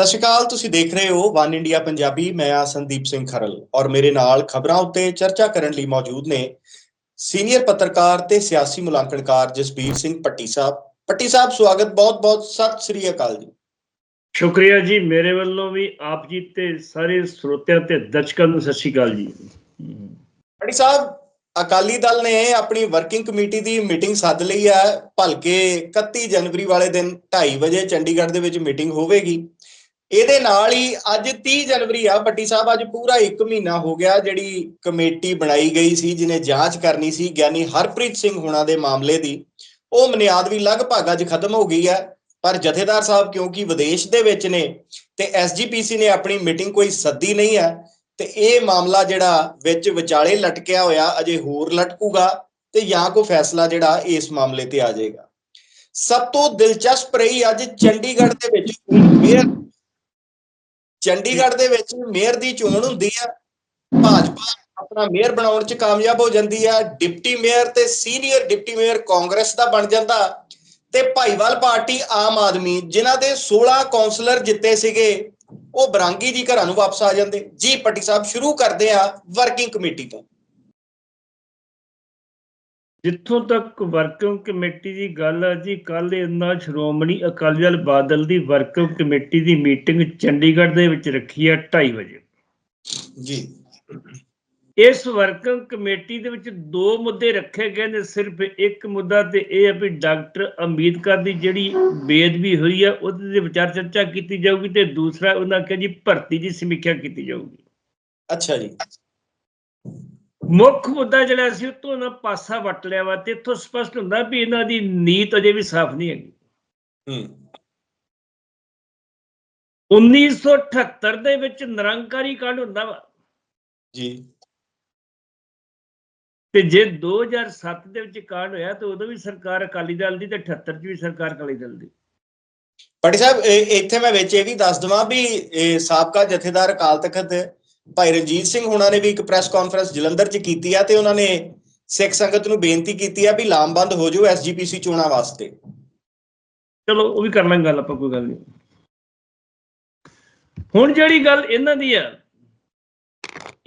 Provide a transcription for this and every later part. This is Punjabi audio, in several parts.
ਸਤਿ ਸ਼੍ਰੀ ਅਕਾਲ ਤੁਸੀਂ ਦੇਖ ਰਹੇ ਹੋ ਵਨ ਇੰਡੀਆ ਪੰਜਾਬੀ ਮੈਂ ਆ ਸੰਦੀਪ ਸਿੰਘ ਖਰਲ ਔਰ ਮੇਰੇ ਨਾਲ ਖਬਰਾਂ ਉੱਤੇ ਚਰਚਾ ਕਰਨ ਲਈ ਮੌਜੂਦ ਨੇ ਸੀਨੀਅਰ ਪੱਤਰਕਾਰ ਤੇ ਸਿਆਸੀ ਮੁਲਾਂਕਣਕਾਰ ਜਸਬੀਰ ਸਿੰਘ ਪੱਟੀ ਸਾਹਿਬ। ਪੱਟੀ ਸਾਹਿਬ ਸਵਾਗਤ ਬਹੁਤ-ਬਹੁਤ ਸਤਿ ਸ਼੍ਰੀ ਅਕਾਲ ਜੀ। ਸ਼ੁਕਰੀਆ ਜੀ ਮੇਰੇ ਵੱਲੋਂ ਵੀ ਆਪ ਜੀ ਤੇ ਸਾਰੇ ਸਰੋਤਿਆਂ ਤੇ ਦਰਸ਼ਕਾਂ ਨੂੰ ਸਤਿ ਸ਼੍ਰੀ ਅਕਾਲ ਜੀ। ਪੱਟੀ ਸਾਹਿਬ ਅਕਾਲੀ ਦਲ ਨੇ ਆਪਣੀ ਵਰਕਿੰਗ ਕਮੇਟੀ ਦੀ ਮੀਟਿੰਗ ਸੱਦ ਲਈ ਹੈ। ਭਲਕੇ 31 ਜਨਵਰੀ ਵਾਲੇ ਦਿਨ 2:30 ਵਜੇ ਚੰਡੀਗੜ੍ਹ ਦੇ ਵਿੱਚ ਮੀਟਿੰਗ ਹੋਵੇਗੀ। ਇਹਦੇ ਨਾਲ ਹੀ ਅੱਜ 30 ਜਨਵਰੀ ਆ ਬੱਟੀ ਸਾਹਿਬ, ਅੱਜ ਪੂਰਾ 1 ਮਹੀਨਾ ਹੋ ਗਿਆ ਜਿਹੜੀ ਕਮੇਟੀ ਬਣਾਈ ਗਈ ਸੀ ਜਿਨੇ ਜਾਂਚ ਕਰਨੀ ਸੀ, ਗਿਆਨੀ ਹਰਪ੍ਰੀਤ ਸਿੰਘ ਹੁਣਾਂ ਦੇ ਮਾਮਲੇ ਦੀ। ਉਹ ਮਨਿਆਦ ਵੀ ਲਗਭਗ ਅੱਜ ਖਤਮ ਹੋ ਗਈ ਹੈ, ਪਰ ਜਥੇਦਾਰ ਸਾਹਿਬ ਕਿਉਂਕਿ ਵਿਦੇਸ਼ ਦੇ ਵਿੱਚ ਨੇ, ਤੇ ਐਸਜੀਪੀਸੀ ਨੇ ਆਪਣੀ ਮੀਟਿੰਗ ਕੋਈ ਸੱਦੀ ਨਹੀਂ ਹੈ, ਤੇ ਇਹ ਮਾਮਲਾ ਜਿਹੜਾ ਵਿੱਚ ਵਿਚਾਲੇ ਲਟਕਿਆ ਹੋਇਆ, ਅਜੇ ਹੋਰ ਲਟਕੂਗਾ, ਤੇ ਜਾਂ ਕੋਈ ਫੈਸਲਾ ਜਿਹੜਾ ਇਸ ਮਾਮਲੇ ਤੇ ਆ ਜਾਏਗਾ। ਸਭ ਤੋਂ ਦਿਲਚਸਪ ਰਹੀ ਅੱਜ ਚੰਡੀਗੜ੍ਹ ਦੇ ਵਿੱਚ, ਮੇਅਰ ਚੰਡੀਗੜ੍ਹ ਦੇ ਵਿੱਚ ਮੇਅਰ ਦੀ ਚੋਣ ਹੁੰਦੀ ਆ। ਭਾਜਪਾ ਆਪਣਾ ਮੇਅਰ ਬਣਾਉਣ 'ਚ ਕਾਮਯਾਬ ਹੋ ਜਾਂਦੀ ਆ। ਡਿਪਟੀ ਮੇਅਰ ਤੇ ਸੀਨੀਅਰ ਡਿਪਟੀ ਮੇਅਰ ਕਾਂਗਰਸ ਦਾ ਬਣ ਜਾਂਦਾ। ਤੇ ਭਾਈਵਾਲ ਪਾਰਟੀ ਆਮ ਆਦਮੀ, ਜਿਨ੍ਹਾਂ ਦੇ 16 ਕਾਉਂਸਲਰ ਜਿੱਤੇ ਸੀਗੇ, ਉਹ ਬਰਾਂਗੀ ਜੀ ਘਰਾਂ ਨੂੰ ਵਾਪਸ ਆ ਜਾਂਦੇ। ਜੀ, ਪੱਟੀ ਸਾਹਿਬ, ਸ਼ੁਰੂ ਕਰਦੇ ਆ ਵਰਕਿੰਗ ਕਮੇਟੀ ਤੋਂ। ਜਿੱਥੋਂ ਤੱਕ ਵਰਕਿੰਗ ਕਮੇਟੀ ਦੀ ਗੱਲ ਹੈ ਜੀ ਕੱਲ ਇਹਨਾਂ ਸ਼੍ਰੋਮਣੀ ਅਕਾਲੀ ਦਲ ਬਾਦਲ ਦੀ ਵਰਕਿੰਗ ਕਮੇਟੀ ਦੀ ਮੀਟਿੰਗ ਚੰਡੀਗੜ੍ਹ ਦੇ ਵਿੱਚ ਰੱਖੀ ਹੈ 2:30 ਵਜੇ। ਜੀ। ਇਸ ਵਰਕਿੰਗ ਕਮੇਟੀ ਦੇ ਵਿੱਚ ਦੋ ਮੁੱਦੇ ਰੱਖੇ ਗਏ ਨੇ ਸਿਰਫ ਇੱਕ ਮੁੱਦਾ ਤੇ ਇਹ ਹੈ ਵੀ ਡਾਕਟਰ ਅੰਬੇਦਕਰ ਦੀ ਜਿਹੜੀ ਬੇਦਬੀ ਹੋਈ ਹੈ ਉਹਦੇ ਤੇ ਵਿਚਾਰ ਚਰਚਾ ਕੀਤੀ ਜਾਊਗੀ ਤੇ ਦੂਸਰਾ ਉਹਨਾਂ ਕਿਹਾ ਜੀ ਭਰਤੀ ਦੀ ਸਮੀਖਿਆ ਕੀਤੀ ਜਾਊਗੀ। ਅੱਛਾ ਜੀ। ਮੁੱਖ ਮੁੱਦਾ ਜਿਹੜਾ ਸੀ ਉਹ ਤੋਂ ਨਾ ਪਾਸਾ ਵਟ ਲਿਆ ਵਾ ਤੇ ਇੱਥੋਂ ਸਪਸ਼ਟ ਹੁੰਦਾ ਵੀ ਇਹਨਾਂ ਦੀ ਨੀਤ ਅਜੇ ਵੀ ਸਾਫ਼ ਨਹੀਂ ਹੈਗੀ। ਹੂੰ। 1978 ਦੇ ਵਿੱਚ ਨਿਰੰਕਾਰੀ ਕਾਂਡ ਹੁੰਦਾ ਵਾ। ਜੀ। ਤੇ ਜੇ 2007 ਦੇ ਵਿੱਚ ਕਾਂਡ ਹੋਇਆ ਤੇ ਉਦੋਂ ਵੀ ਸਰਕਾਰ ਅਕਾਲੀ ਦਲ ਦੀ ਤੇ 78 ਚ ਵੀ ਸਰਕਾਰ ਅਕਾਲੀ ਦਲ ਦੀ। ਪੱਟੀ ਸਾਹਿਬ ਇੱਥੇ ਮੈਂ ਵਿੱਚ ਇਹ ਵੀ ਦੱਸ ਦਵਾਂ ਵੀ ਇਹ ਸਾਬਕਾ ਜਥੇਦਾਰ ਅਕਾਲ ਤਖਤ ਭਾਈ ਰਣਜੀਤ ਸਿੰਘ ਹੁਣਾਂ ਨੇ ਵੀ ਇੱਕ ਪ੍ਰੈਸ ਕਾਨਫਰੰਸ ਜਲੰਧਰ 'ਚ ਕੀਤੀ ਆ ਤੇ ਉਹਨਾਂ ਨੇ ਸਿੱਖ ਸੰਗਤ ਨੂੰ ਬੇਨਤੀ ਕੀਤੀ ਆ ਵੀ ਲਾਮਬੰਦ ਹੋ ਜਾਓ ਐਸਜੀਪੀਸੀ ਚੋਣਾਂ ਵਾਸਤੇ। ਚਲੋ ਉਹ ਵੀ ਕਰ ਲਾਂਗੇ ਗੱਲ ਆਪਾਂ ਕੋਈ ਗੱਲ ਨਹੀਂ। ਹੁਣ ਜਿਹੜੀ ਗੱਲ ਇਹਨਾਂ ਦੀ ਆ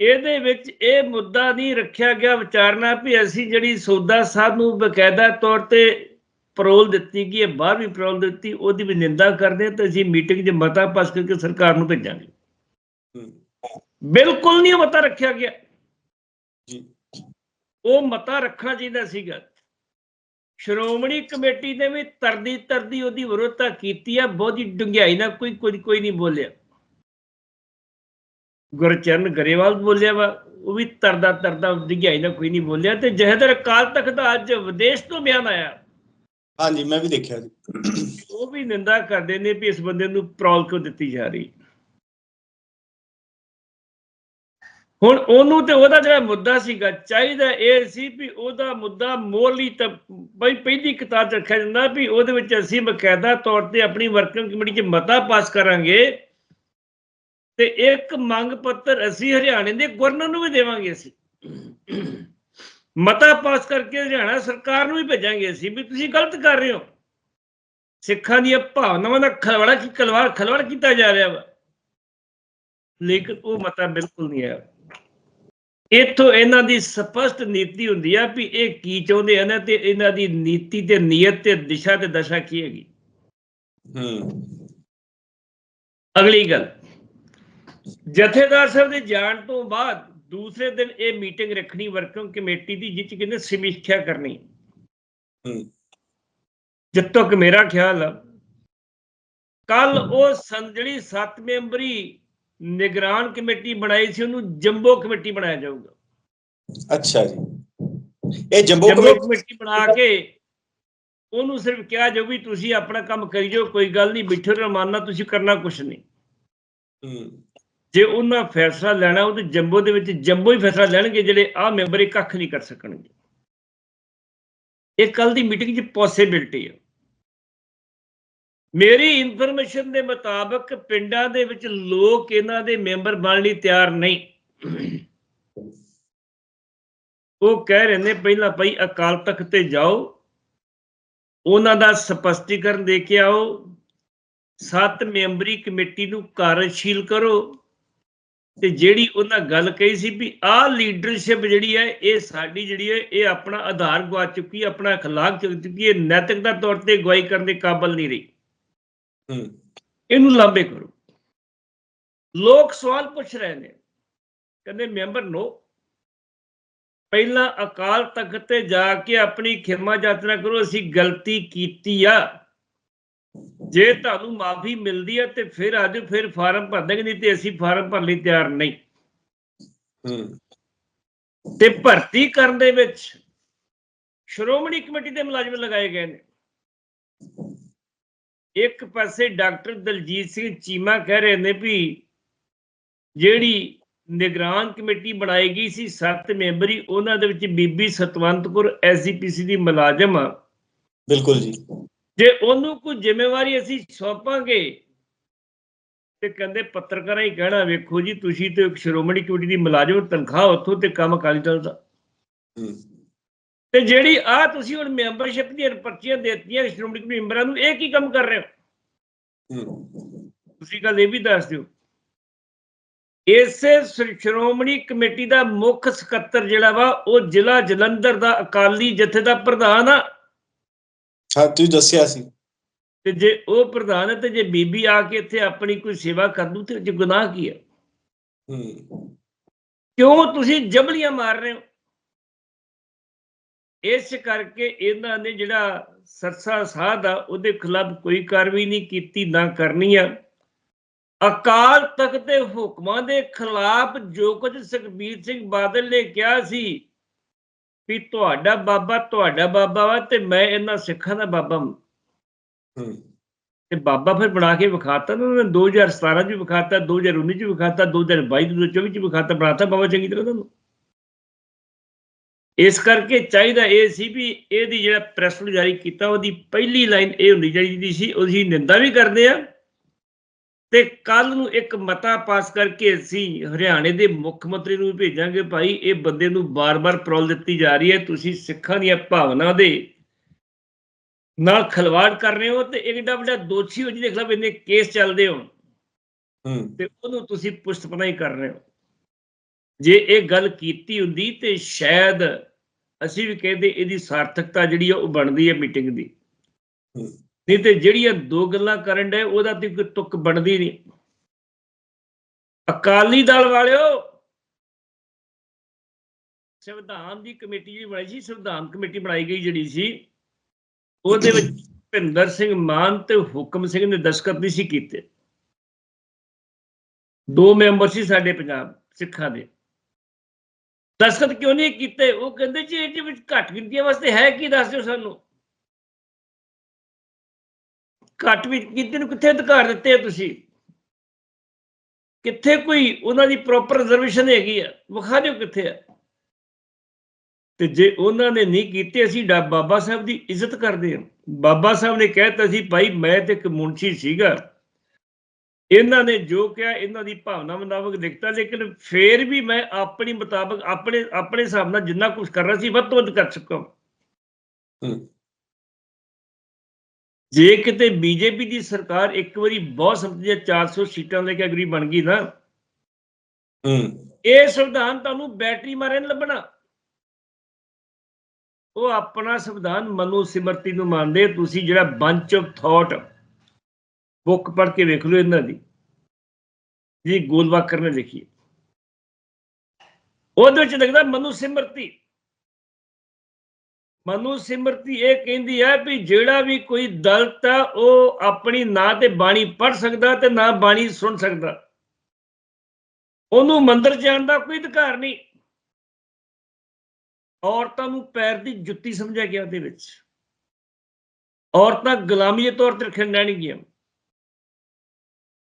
ਇਹਦੇ ਵਿੱਚ ਇਹ ਮੁੱਦਾ ਨਹੀਂ ਰੱਖਿਆ ਗਿਆ ਵਿਚਾਰਨਾ ਵੀ ਅਸੀਂ ਜਿਹੜੀ ਸੌਦਾ ਸਾਹਿਬ ਨੂੰ ਬਕਾਇਦਾ ਤੌਰ ਤੇ ਪਰੋਲ ਦਿੱਤੀ ਗਈ ਹੈ ਬਾਹਰ ਵੀ ਪਰੋਲ ਦਿੱਤੀ ਉਹਦੀ ਵੀ ਨਿੰਦਾ ਕਰਦੇ ਤੇ ਅਸੀਂ ਮੀਟਿੰਗ 'ਚ ਮਤਾ ਪਾਸ ਕਰਕੇ ਸਰਕਾਰ ਨੂੰ ਭੇਜਾਂਗੇ। ਹੂੰ, ਬਿਲਕੁਲ ਨਹੀਂ ਮਤਾ ਰੱਖਿਆ ਗਿਆ। ਜੀ। ਉਹ ਮਤਾ ਰੱਖਣਾ ਚਾਹੀਦਾ ਸੀਗਾ। ਸ਼੍ਰੋਮਣੀ ਕਮੇਟੀ ਨੇ ਵੀ ਤਰਦੀ ਤਰਦੀ ਉਹਦੀ ਵਿਰੋਧਤਾ ਕੀਤੀ ਆ ਬਹੁਤੀ ਡੁੰਗਿਆਈ ਨਾਲ ਕੋਈ ਕੋਈ ਕੋਈ ਨਹੀਂ ਬੋਲਿਆ। ਗੁਰਚਰਨ ਗਰੇਵਾਲ ਬੋਲਿਆ ਵਾ ਉਹ ਵੀ ਤਰਦਾ ਤਰਦਾ ਡੁੰਗਿਆਈ ਨਾਲ ਕੋਈ ਨਹੀਂ ਬੋਲਿਆ ਤੇ ਜਹਦਰ ਅਕਾਲ ਤਖਤ ਦਾ ਅੱਜ ਵਿਦੇਸ਼ ਤੋਂ ਬਿਆਨ ਆਇਆ। ਹਾਂਜੀ ਮੈਂ ਵੀ ਦੇਖਿਆ ਜੀ। ਉਹ ਵੀ ਨਿੰਦਾ ਕਰਦੇ ਨੇ ਵੀ ਇਸ ਬੰਦੇ ਨੂੰ ਪ੍ਰੋਲ ਕਿਉਂ ਦਿੱਤੀ ਜਾ ਰਹੀ? ਹੁਣ ਉਹਨੂੰ ਤੇ ਉਹਦਾ ਜਿਹੜਾ ਮੁੱਦਾ ਸੀਗਾ, ਚਾਹੀਦਾ ਇਹ ਸੀ ਵੀ ਉਹਦਾ ਮੁੱਦਾ ਮੋਰਲੀ ਤਾਂ ਬਈ ਪਹਿਲੀ ਕਿਤਾਬ 'ਚ ਰੱਖਿਆ ਜਾਂਦਾ ਵੀ ਉਹਦੇ ਵਿੱਚ ਅਸੀਂ ਬਕਾਇਦਾ ਤੌਰ ਤੇ ਆਪਣੀ ਵਰਕਿੰਗ ਕਮੇਟੀ 'ਚ ਮਤਾ ਪਾਸ ਕਰਾਂਗੇ ਤੇ ਇੱਕ ਮੰਗ ਪੱਤਰ ਅਸੀਂ ਹਰਿਆਣੇ ਦੇ ਗਵਰਨਰ ਨੂੰ ਵੀ ਦੇਵਾਂਗੇ ਅਸੀਂ। ਮਤਾ ਪਾਸ ਕਰਕੇ ਹਰਿਆਣਾ ਸਰਕਾਰ ਨੂੰ ਵੀ ਭੇਜਾਂਗੇ ਅਸੀਂ ਵੀ ਤੁਸੀਂ ਗਲਤ ਕਰ ਰਹੇ ਹੋ। ਸਿੱਖਾਂ ਦੀਆਂ ਭਾਵਨਾਵਾਂ ਦਾ ਖਲਵਾੜਾ ਕੀ ਕਲਵਾਰ ਖਲਵਾੜ ਕੀਤਾ ਜਾ ਰਿਹਾ ਵਾ। ਲੇਕਿਨ ਉਹ ਮਤਾ ਬਿਲਕੁਲ ਨਹੀਂ ਆਇਆ। ਇੱਥੋਂ ਇਹਨਾਂ ਦੀ ਸਪਸ਼ਟ ਨੀਤੀ ਹੁੰਦੀ ਆ ਵੀ ਇਹ ਕੀ ਚਾਹੁੰਦੇ ਹਨ ਤੇ ਇਹਨਾਂ ਦੀ ਨੀਤੀ ਤੇ ਨੀਅਤ ਤੇ ਦਿਸ਼ਾ ਤੇ ਦਸ਼ਾ ਕੀ ਹੈਗੀ? ਹੂੰ। ਅਗਲੀ ਗੱਲ। ਜਥੇਦਾਰ ਸਾਹਿਬ ਦੇ ਜਾਣ ਤੋਂ ਬਾਅਦ ਦੂਸਰੇ ਦਿਨ ਇਹ ਮੀਟਿੰਗ ਰੱਖਣੀ ਵਰਕਿੰਗ ਕਮੇਟੀ ਦੀ ਜਿਸ 'ਚ ਕਹਿੰਦੇ ਸਮੀਖਿਆ ਕਰਨੀ। ਹੂੰ। ਜਦ ਤੱਕ ਮੇਰਾ ਖਿਆਲ ਕੱਲ ਉਹ ਸੰ ਜਿਹੜੀ 7 ਮੈਂਬਰੀ ਨਿਗਰਾਨ ਕਮੇਟੀ ਬਣਾਈ ਸੀ ਉਹਨੂੰ ਜੰਬੋ ਕਮੇਟੀ ਬਣਾਇਆ ਜਾਊਗਾ। ਅੱਛਾ ਜੀ। ਇਹ ਜੰਬੋ ਕਮੇਟੀ ਬਣਾ ਕੇ ਉਹਨੂੰ ਸਿਰਫ ਕਿਹਾ ਜਾਊ ਵੀ ਤੁਸੀਂ ਆਪਣਾ ਕੰਮ ਕਰੀ ਜਾਓ ਕੋਈ ਗੱਲ ਨਹੀਂ ਬਿਠੋ ਰਮਾਨਾ ਤੁਸੀਂ ਕਰਨਾ ਕੁਛ ਨਹੀਂ। ਜੇ ਉਹਨਾਂ ਫੈਸਲਾ ਲੈਣਾ ਉਹ ਤੇ ਜੰਬੋ ਦੇ ਵਿੱਚ ਜੰਬੋ ਹੀ ਫੈਸਲਾ ਲੈਣਗੇ ਜਿਹੜੇ ਆ ਮੈਂਬਰ ਇਹ ਕੱਖ ਨਹੀਂ ਕਰ ਸਕਣਗੇ। ਇਹ ਕੱਲ ਦੀ ਮੀਟਿੰਗ 'ਚ ਪੋਸਿਬਿਲਟੀ ਹੈ ਮੇਰੀ ਇਨਫੋਰਮੇਸ਼ਨ ਦੇ ਮੁਤਾਬਕ ਪਿੰਡਾਂ ਦੇ ਵਿੱਚ ਲੋਕ ਇਹਨਾਂ ਦੇ ਮੈਂਬਰ ਬਣਨ ਲਈ ਤਿਆਰ ਨਹੀਂ ਉਹ ਕਹਿ ਰਹੇ ਨੇ ਪਹਿਲਾਂ ਭਈ ਅਕਾਲ ਤਖਤ ਤੇ ਜਾਓ ਉਹਨਾਂ ਦਾ ਸਪਸ਼ਟੀਕਰਨ ਦੇ ਕੇ ਆਓ ਸੱਤ ਮੈਂਬਰੀ ਕਮੇਟੀ ਨੂੰ ਕਾਰਜਸ਼ੀਲ ਕਰੋ ਤੇ ਜਿਹੜੀ ਉਹਨਾਂ ਗੱਲ ਕਹੀ ਸੀ ਵੀ ਆਹ ਲੀਡਰਸ਼ਿਪ ਜਿਹੜੀ ਹੈ ਇਹ ਸਾਡੀ ਜਿਹੜੀ ਹੈ ਇਹ ਆਪਣਾ ਆਧਾਰ ਗਵਾ ਚੁੱਕੀ ਹੈ ਆਪਣਾ اخلاق ਚੁੱਕ ਚੁੱਕੀ ਹੈ ਨੈਤਿਕਤਾ ਤੌਰ ਤੇ ਅਗਵਾਈ ਕਰਨ ਦੇ ਕਾਬਲ ਨਹੀਂ ਰਹੀ ਹੂੰ ਇਹਨੂੰ ਲਾਂਬੇ ਕਰੋ। ਲੋਕ ਸਵਾਲ ਪੁੱਛ ਰਹੇ ਨੇ। ਕਹਿੰਦੇ ਮੈਂਬਰ ਨੋ ਪਹਿਲਾਂ ਅਕਾਲ ਤਖਤ ਤੇ ਜਾ ਕੇ ਆਪਣੀ ਖਿਮਾ ਯਾਤਰਾ ਕਰੋ ਅਸੀਂ ਗਲਤੀ ਕੀਤੀ ਆ। ਜੇ ਤੁਹਾਨੂੰ ਮਾਫੀ ਮਿਲਦੀ ਹੈ ਤੇ ਫਿਰ ਅੱਜ ਫਿਰ ਫਾਰਮ ਭਰ ਦੇਗੇ ਨਹੀਂ ਤੇ ਅਸੀਂ ਫਾਰਮ ਭਰਨ ਲਈ ਤਿਆਰ ਨਹੀਂ। ਹੂੰ। ਤੇ ਭਰਤੀ ਕਰਨ ਦੇ ਵਿੱਚ ਸ਼੍ਰੋਮਣੀ ਕਮੇਟੀ ਦੇ ਮੁਲਾਜ਼ਮ ਲਗਾਏ ਗਏ ਨੇ। ਇੱਕ ਪਾਸੇ ਡਾਕਟਰ ਦਲਜੀਤ ਸਿੰਘ ਚੀਮਾ ਕਹਿ ਰਹੇ ਨੇ ਵੀ ਜਿਹੜੀ ਨਿਗਰਾਨ ਕਮੇਟੀ ਬਣਾਈ ਗਈ ਸੀ ਸੱਤ ਮੈਂਬਰੀ ਉਹਨਾਂ ਦੇ ਵਿੱਚ ਬੀਬੀ ਸਤਵੰਤਪੁਰ ਐਸਜੀਪੀਸੀ ਦੀ ਮੁਲਾਜ਼ਮ ਆ। ਬਿਲਕੁਲ ਜੀ। ਜੇ ਉਹਨੂੰ ਕੋਈ ਜ਼ਿੰਮੇਵਾਰੀ ਅਸੀਂ ਸੌਂਪਾਂਗੇ ਤੇ ਕਹਿੰਦੇ ਪੱਤਰਕਾਰਾਂ ਹੀ ਕਹਿਣਾ ਵੇਖੋ ਜੀ ਤੁਸੀਂ ਤੇ ਇੱਕ ਸ਼੍ਰੋਮਣੀ ਕਮੇਟੀ ਦੀ ਮੁਲਾਜ਼ਮ ਤਨਖਾਹ ਉੱਥੋਂ ਤੇ ਕੰਮ ਅਕਾਲੀ ਦਲ ਦਾ। ਹੂੰ। ਤੇ ਜਿਹੜੀ ਆ ਤੁਸੀਂ ਹੁਣ ਮੈਂਬਰਸ਼ਿਪ ਦੀਆਂ ਪਰਚੀਆਂ ਦੇਤੀਆਂ ਸ਼੍ਰੋਮਣੀ ਕਮੇਟੀ ਮੈਂਬਰਾਂ ਨੂੰ ਇਹ ਕੀ ਕੰਮ ਕਰ ਰਹੇ ਹੋ? ਤੁਸੀਂ ਗੱਲ ਇਹ ਵੀ ਦੱਸ ਦਿਓ। ਇਸੇ ਸ਼੍ਰ- ਸ਼੍ਰੋਮਣੀ ਕਮੇਟੀ ਦਾ ਮੁੱਖ ਸਕੱਤਰ ਜਿਹੜਾ ਵਾ ਉਹ ਜ਼ਿਲ੍ਹਾ ਜਲੰਧਰ ਦਾ ਅਕਾਲੀ ਜਥੇ ਦਾ ਪ੍ਰਧਾਨ ਆ। ਹਾਂ ਤੁਸੀਂ ਦੱਸਿਆ ਸੀ। ਤੇ ਜੇ ਉਹ ਪ੍ਰਧਾਨ ਹੈ ਤੇ ਜੇ ਬੀਬੀ ਆ ਕੇ ਇੱਥੇ ਆਪਣੀ ਕੋਈ ਸੇਵਾ ਕਰ ਦੂ ਤੇ ਜੇ ਗੁਨਾਹ ਕੀ ਹੈ ਹੂੰ। ਕਿਉਂ ਤੁਸੀਂ ਜਬਲੀਆਂ ਮਾਰ ਰਹੇ ਹੋ? ਇਸ ਕਰਕੇ ਇਹਨਾਂ ਨੇ ਜਿਹੜਾ ਸਰਸਾ ਸਾਧ ਆ ਉਹਦੇ ਖਿਲਾਫ ਕੋਈ ਕਾਰਵਾਈ ਨਹੀਂ ਕੀਤੀ ਨਾ ਕਰਨੀ ਆ। ਅਕਾਲ ਤਖਤ ਦੇ ਹੁਕਮਾਂ ਦੇ ਖਿਲਾਫ ਜੋ ਕੁਝ ਸੁਖਬੀਰ ਸਿੰਘ ਬਾਦਲ ਨੇ ਕਿਹਾ ਸੀ ਵੀ ਤੁਹਾਡਾ ਬਾਬਾ ਤੁਹਾਡਾ ਬਾਬਾ ਵਾ ਤੇ ਮੈਂ ਇਹਨਾਂ ਸਿੱਖਾਂ ਦਾ ਬਾਬਾ। ਹੂੰ। ਤੇ ਬਾਬਾ ਫਿਰ ਬਣਾ ਕੇ ਵਿਖਾਤਾ ਨਾ ਉਹਨਾਂ ਨੇ 2017 ਚ ਵਿਖਾਤਾ 2019 ਚ ਵਿਖਾਤਾ 2022 2024 ਚ ਵਿਖਾਤਾ ਬਣਾਤਾ ਬਾਬਾ ਚੰਗੀ ਤਰ੍ਹਾਂ ਤੁਹਾਨੂੰ ਇਸ ਕਰਕੇ ਚਾਹੀਦਾ ਇਹ ਸੀ ਵੀ ਇਹਦੀ ਜਿਹੜਾ ਪ੍ਰੈਸ ਨੂੰ ਜਾਰੀ ਕੀਤਾ ਉਹਦੀ ਪਹਿਲੀ ਲਾਈਨ ਇਹ ਹੁੰਦੀ ਚਾਹੀਦੀ ਸੀ ਉਹਦੀ ਨਿੰਦਾ ਵੀ ਕਰਦੇ ਆ ਤੇ ਕੱਲ ਨੂੰ ਇੱਕ ਮਤਾ ਪਾਸ ਕਰਕੇ ਅਸੀਂ ਹਰਿਆਣੇ ਦੇ ਮੁੱਖ ਮੰਤਰੀ ਨੂੰ ਭੇਜਾਂਗੇ ਭਾਈ ਇਹ ਬੰਦੇ ਨੂੰ ਬਾਰ-ਬਾਰ ਪ੍ਰੋਲ ਦਿੱਤੀ ਜਾ ਰਹੀ ਹੈ ਤੁਸੀਂ ਸਿੱਖਾਂ ਦੀਆਂ ਭਾਵਨਾ ਦੇ ਨਾਲ ਖਲਵਾੜ ਕਰ ਰਹੇ ਹੋ ਤੇ ਇੱਕ ਵੱਡਾ ਦੋਸ਼ੀ ਹੋ ਜਿਹਦੇ ਖਿਲਾਫ ਇੰਨੇ ਕੇਸ ਚੱਲਦੇ ਹੂੰ। ਤੇ ਉਹਨੂੰ ਤੁਸੀਂ ਪੁਸ਼ਤਪਨਾ ਹੀ ਕਰ ਰਹੇ ਹੋ। ਜੇ ਇਹ ਗੱਲ ਕੀਤੀ ਹੁੰਦੀ ਤੇ ਸ਼ਾਇਦ ਅਸੀਂ ਵੀ ਕਹਿੰਦੇ ਇਹਦੀ ਸਾਰਥਕਤਾ ਜਿਹੜੀ ਆ ਉਹ ਬਣਦੀ ਹੈ ਮੀਟਿੰਗ ਦੀ। ਨਹੀਂ ਤੇ ਜਿਹੜੀਆਂ ਦੋ ਗੱਲਾਂ ਕਰਨ ਦੇ ਉਹਦਾ ਤੇ ਕੋਈ ਤੁਕ ਬਣਦੀ ਨਹੀਂ। ਅਕਾਲੀ ਦਲ ਵਾਲਿਓ ਸੰਵਿਧਾਨ ਦੀ ਕਮੇਟੀ ਜਿਹੜੀ ਬਣਾਈ ਸੀ ਸੰਵਿਧਾਨ ਕਮੇਟੀ ਬਣਾਈ ਗਈ ਜਿਹੜੀ ਸੀ ਉਹਦੇ ਵਿੱਚ ਭਿੰਦਰ ਸਿੰਘ ਮਾਨ ਤੇ ਹੁਕਮ ਸਿੰਘ ਨੇ ਦਸਖਤ ਨਹੀਂ ਸੀ ਕੀਤੇ। ਦੋ ਮੈਂਬਰ ਸੀ ਸਾਡੇ ਪੰਜਾਬ ਸਿੱਖਾਂ ਦੇ। ਦਸਖਤ ਕਿਉਂ ਨਹੀਂ ਕੀਤੇ? ਉਹ ਕਹਿੰਦੇ ਜੀ ਇਹਦੇ ਵਿੱਚ ਘੱਟ ਗਿਣਤੀਆਂ ਵਾਸਤੇ ਹੈ ਕੀ? ਦੱਸ ਦਿਓ ਸਾਨੂੰ। ਘੱਟ ਵਿੱਚ ਗਿਣਤੀ ਨੂੰ ਕਿੱਥੇ ਅਧਿਕਾਰ ਦਿੱਤੇ ਆ ਤੁਸੀਂ? ਕਿੱਥੇ ਕੋਈ ਉਹਨਾਂ ਦੀ ਪ੍ਰੋਪਰ ਰਿਜ਼ਰਵੇਸ਼ਨ ਹੈਗੀ ਆ? ਵਿਖਾ ਦਿਓ ਕਿੱਥੇ ਆ। ਤੇ ਜੇ ਉਹਨਾਂ ਨੇ ਨਹੀਂ ਕੀਤੇ, ਅਸੀਂ ਬਾਬਾ ਸਾਹਿਬ ਦੀ ਇੱਜ਼ਤ ਕਰਦੇ ਹਾਂ। ਬਾਬਾ ਸਾਹਿਬ ਨੇ ਕਹਿਤਾ ਸੀ, ਭਾਈ, ਮੈਂ ਤੇ ਇੱਕ ਮੁਨਸ਼ੀ ਸੀਗਾ। ਇਹਨਾਂ ਨੇ ਜੋ ਕਿਹਾ ਇਹਨਾਂ ਦੀ ਭਾਵਨਾ ਮੁਤਾਬਕ ਲਿਖਤਾ ਲੇਕਿਨ ਫੇਰ ਵੀ ਮੈਂ ਆਪਣੀ ਮੁਤਾਬਕ ਆਪਣੇ ਆਪਣੇ ਹਿਸਾਬ ਨਾਲ ਜਿੰਨਾ ਕੁਝ ਕਰਨਾ ਸੀ ਵੱਧ ਤੋਂ ਵੱਧ ਕਰ। ਹੂੰ। ਜੇ ਕਿਤੇ ਬੀਜੇਪੀ ਦੀ ਸਰਕਾਰ ਇੱਕ ਵਾਰੀ ਬਹੁਤ ਸਮਝਦੀ ਹੈ 400 ਸੀਟਾਂ ਲੈ ਕੇ ਅਗਰੀ ਬਣ ਗਈ ਨਾ ਇਹ ਸੰਵਿਧਾਨ ਤੁਹਾਨੂੰ ਬੈਟਰੀ ਮਾਰੇ ਨੀ ਲੱਭਣਾ। ਉਹ ਆਪਣਾ ਸੰਵਿਧਾਨ ਮਨੋ ਸਿਮਰਤੀ ਨੂੰ ਮੰਨਦੇ ਤੁਸੀਂ ਜਿਹੜਾ ਬੰਚ ਆਫ ਥਾਟ ਬੁੱਕ ਪੜ੍ਹ ਕੇ ਵੇਖ ਲਓ ਇਹਨਾਂ ਦੀ। ਜੀ, ਗੋਲਵਾਕਰ ਨੇ ਲਿਖੀ ਉਹਦੇ ਵਿੱਚ ਲਿਖਦਾ, ਮਨੁ ਸਿਮਰਤੀ। ਮਨੁ ਸਿਮਰਤੀ ਇਹ ਕਹਿੰਦੀ ਹੈ ਵੀ ਜਿਹੜਾ ਵੀ ਕੋਈ ਦਲਤ ਆ, ਉਹ ਆਪਣੀ ਨਾ ਤੇ ਬਾਣੀ ਪੜ੍ਹ ਸਕਦਾ ਤੇ ਨਾ ਬਾਣੀ ਸੁਣ ਸਕਦਾ। ਉਹਨੂੰ ਮੰਦਰ ਜਾਣ ਦਾ ਕੋਈ ਅਧਿਕਾਰ ਨਹੀਂ। ਔਰਤਾਂ ਨੂੰ ਪੈਰ ਦੀ ਜੁੱਤੀ ਸਮਝਿਆ ਗਿਆ ਉਹਦੇ ਵਿੱਚ। ਔਰਤਾਂ ਗੁਲਾਮੀ ਦੇ ਤੌਰ ਤੇ ਰੱਖਣ ਰਹਿਣਗੀਆਂ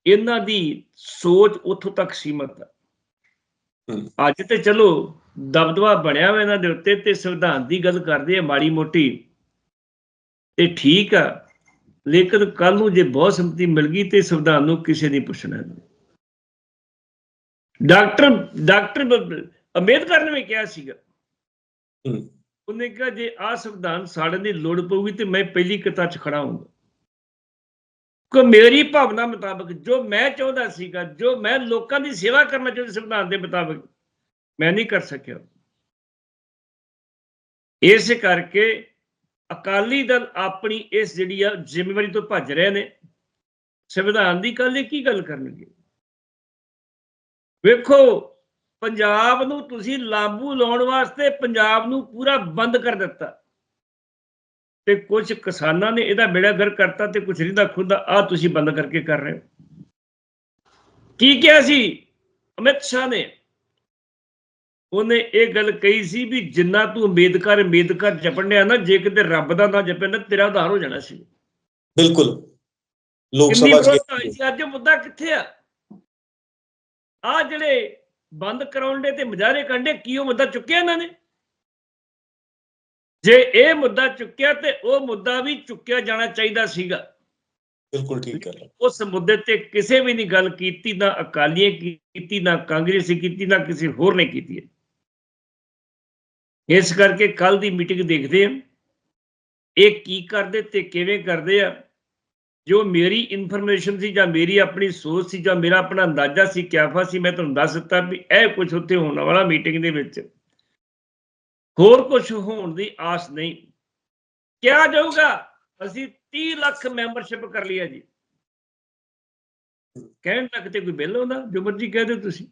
ਇਹਨਾਂ ਦੀ ਸੋਚ ਉੱਥੋਂ ਤੱਕ ਸੀਮਤ ਹੈ। ਅੱਜ ਤੇ ਚਲੋ ਦਬਦਬਾ ਬਣਿਆ ਹੋਇਆ ਇਹਨਾਂ ਦੇ ਉੱਤੇ ਤੇ ਸੰਵਿਧਾਨ ਦੀ ਗੱਲ ਕਰਦੇ ਆ ਮਾੜੀ ਮੋਟੀ। ਤੇ ਠੀਕ ਆ ਲੇਕਿਨ ਕੱਲ ਨੂੰ ਜੇ ਬਹੁਤ ਸੰਮਤੀ ਮਿਲ ਗਈ ਤੇ ਸੰਵਿਧਾਨ ਨੂੰ ਕਿਸੇ ਨਹੀਂ ਪੁੱਛਣਾ ਡਾਕਟਰ ਡਾਕਟਰ ਅੰਬੇਦਕਰ ਨੇ ਵੀ ਕਿਹਾ ਸੀਗਾ। ਉਹਨੇ ਕਿਹਾ ਜੇ ਆ ਸੰਵਿਧਾਨ ਸਾੜਨ ਦੀ ਲੋੜ ਪਊਗੀ ਤੇ ਮੈਂ ਪਹਿਲੀ ਕਤਾਰ 'ਚ ਖੜਾ ਹੋਊਂਗਾ। ਕਿ ਮੇਰੀ ਭਾਵਨਾ ਮੁਤਾਬਕ ਜੋ ਮੈਂ ਚਾਹੁੰਦਾ ਸੀਗਾ, ਜੋ ਮੈਂ ਲੋਕਾਂ ਦੀ ਸੇਵਾ ਕਰਨਾ ਚਾਹੁੰਦਾ ਸੰਵਿਧਾਨ ਦੇ ਮੁਤਾਬਕ, ਮੈਂ ਨਹੀਂ ਕਰ ਸਕਿਆ। ਇਸ ਕਰਕੇ ਅਕਾਲੀ ਦਲ ਆਪਣੀ ਇਸ ਜਿਹੜੀ ਆ ਜ਼ਿੰਮੇਵਾਰੀ ਤੋਂ ਭੱਜ ਰਹੇ ਨੇ। ਸੰਵਿਧਾਨ ਦੀ ਕੱਲ ਕੀ ਗੱਲ ਕਰਨਗੇ? ਵੇਖੋ, ਪੰਜਾਬ ਨੂੰ ਤੁਸੀਂ ਲਾਂਬੂ ਲਾਉਣ ਵਾਸਤੇ ਪੰਜਾਬ ਨੂੰ ਪੂਰਾ ਬੰਦ ਕਰ ਦਿੱਤਾ। ਤੇ ਕੁਝ ਕਿਸਾਨਾਂ ਨੇ ਇਹਦਾ ਬੇੜਾ ਗਰ ਕਰਤਾ ਤੇ ਕੁਝ ਰਿੰਦਾ ਖੁਦਾ ਆ ਤੁਸੀਂ ਬੰਦ ਕਰਕੇ ਕਰ ਰਹੇ ਹੋ। ਕੀ ਕਿਹਾ ਸੀ? ਅਮਿਤ ਸ਼ਾਹ ਨੇ। ਉਹਨੇ ਇਹ ਗੱਲ ਕਹੀ ਸੀ ਵੀ ਜਿੰਨਾ ਤੂੰ ਉਮੀਦਕਾਰ ਉਮੀਦਕਾਰ ਜਪਣਿਆ ਨਾ ਜੇ ਕਿਤੇ ਰੱਬ ਦਾ ਨਾਂ ਜਪੇ ਨਾ ਤੇਰਾ ਉਧਾਰ ਹੋ ਜਾਣਾ ਸੀ। ਬਿਲਕੁਲ। ਲੋਕ ਸਭਾ ਅੱਜ ਮੁੱਦਾ ਕਿੱਥੇ ਆ? ਆ ਜਿਹੜੇ ਬੰਦ ਕਰਾਉਣ ਦੇ ਤੇ ਮੁਜ਼ਾਹਰੇ ਕੰਡੇ ਕੀ ਉਹ ਮੁੱਦਾ ਚੁੱਕਿਆ ਇਹਨਾਂ ਨੇ? ਜੇ ਇਹ ਮੁੱਦਾ ਚੁੱਕਿਆ ਤੇ ਉਹ ਮੁੱਦਾ ਵੀ ਚੁੱਕਿਆ ਜਾਣਾ ਚਾਹੀਦਾ ਸੀਗਾ। ਬਿਲਕੁਲ ਠੀਕ ਰਹੇ ਉਸ ਮੁੱਦੇ ਤੇ ਕਿਸੇ ਵੀ ਨਹੀਂ ਗੱਲ ਕੀਤੀ ਨਾ ਅਕਾਲੀਆਂ ਕੀਤੀ ਨਾ ਕਾਂਗਰਸੀ ਕੀਤੀ ਨਾ ਕਿਸੇ ਹੋਰ ਨੇ ਕੀਤੀ ਹੈ। ਇਸ ਕਰਕੇ ਕੱਲ ਦੀ ਮੀਟਿੰਗ ਦੇਖਦੇ ਹਾਂ। ਇਹ ਕੀ ਕਰਦੇ ਤੇ ਕਿਵੇਂ ਕਰਦੇ ਆ। ਜੋ ਮੇਰੀ ਇਨਫੋਰਮੇਸ਼ਨ ਸੀ ਜਾਂ ਮੇਰੀ ਆਪਣੀ ਸੋਚ ਸੀ ਜਾਂ ਮੇਰਾ ਆਪਣਾ ਅੰਦਾਜ਼ਾ ਸੀ ਕਿਆਫਾ ਸੀ ਮੈਂ ਤੁਹਾਨੂੰ ਦੱਸ ਦਿੱਤਾ ਵੀ ਇਹ ਕੁਝ ਉੱਥੇ ਹੋਣ ਵਾਲਾ ਮੀਟਿੰਗ ਦੇ ਵਿੱਚ। ਹੋਰ ਕੁਝ ਹੋਣ ਦੀ ਆਸ ਨਹੀਂ। ਕਿਹਾ ਜਾਊਗਾ ਅਸੀਂ 30 ਲੱਖ ਮੈਂਬਰਸ਼ਿਪ ਕਰ ਲਈ ਹੈ ਜੀ। ਕਹਿਣ ਤੱਕ ਤੇ ਕੋਈ ਬਿੱਲ ਆਉਂਦਾ ਜੋ ਮਰਜ਼ੀ ਕਹਿ ਦਿਓ ਤੁਸੀਂ।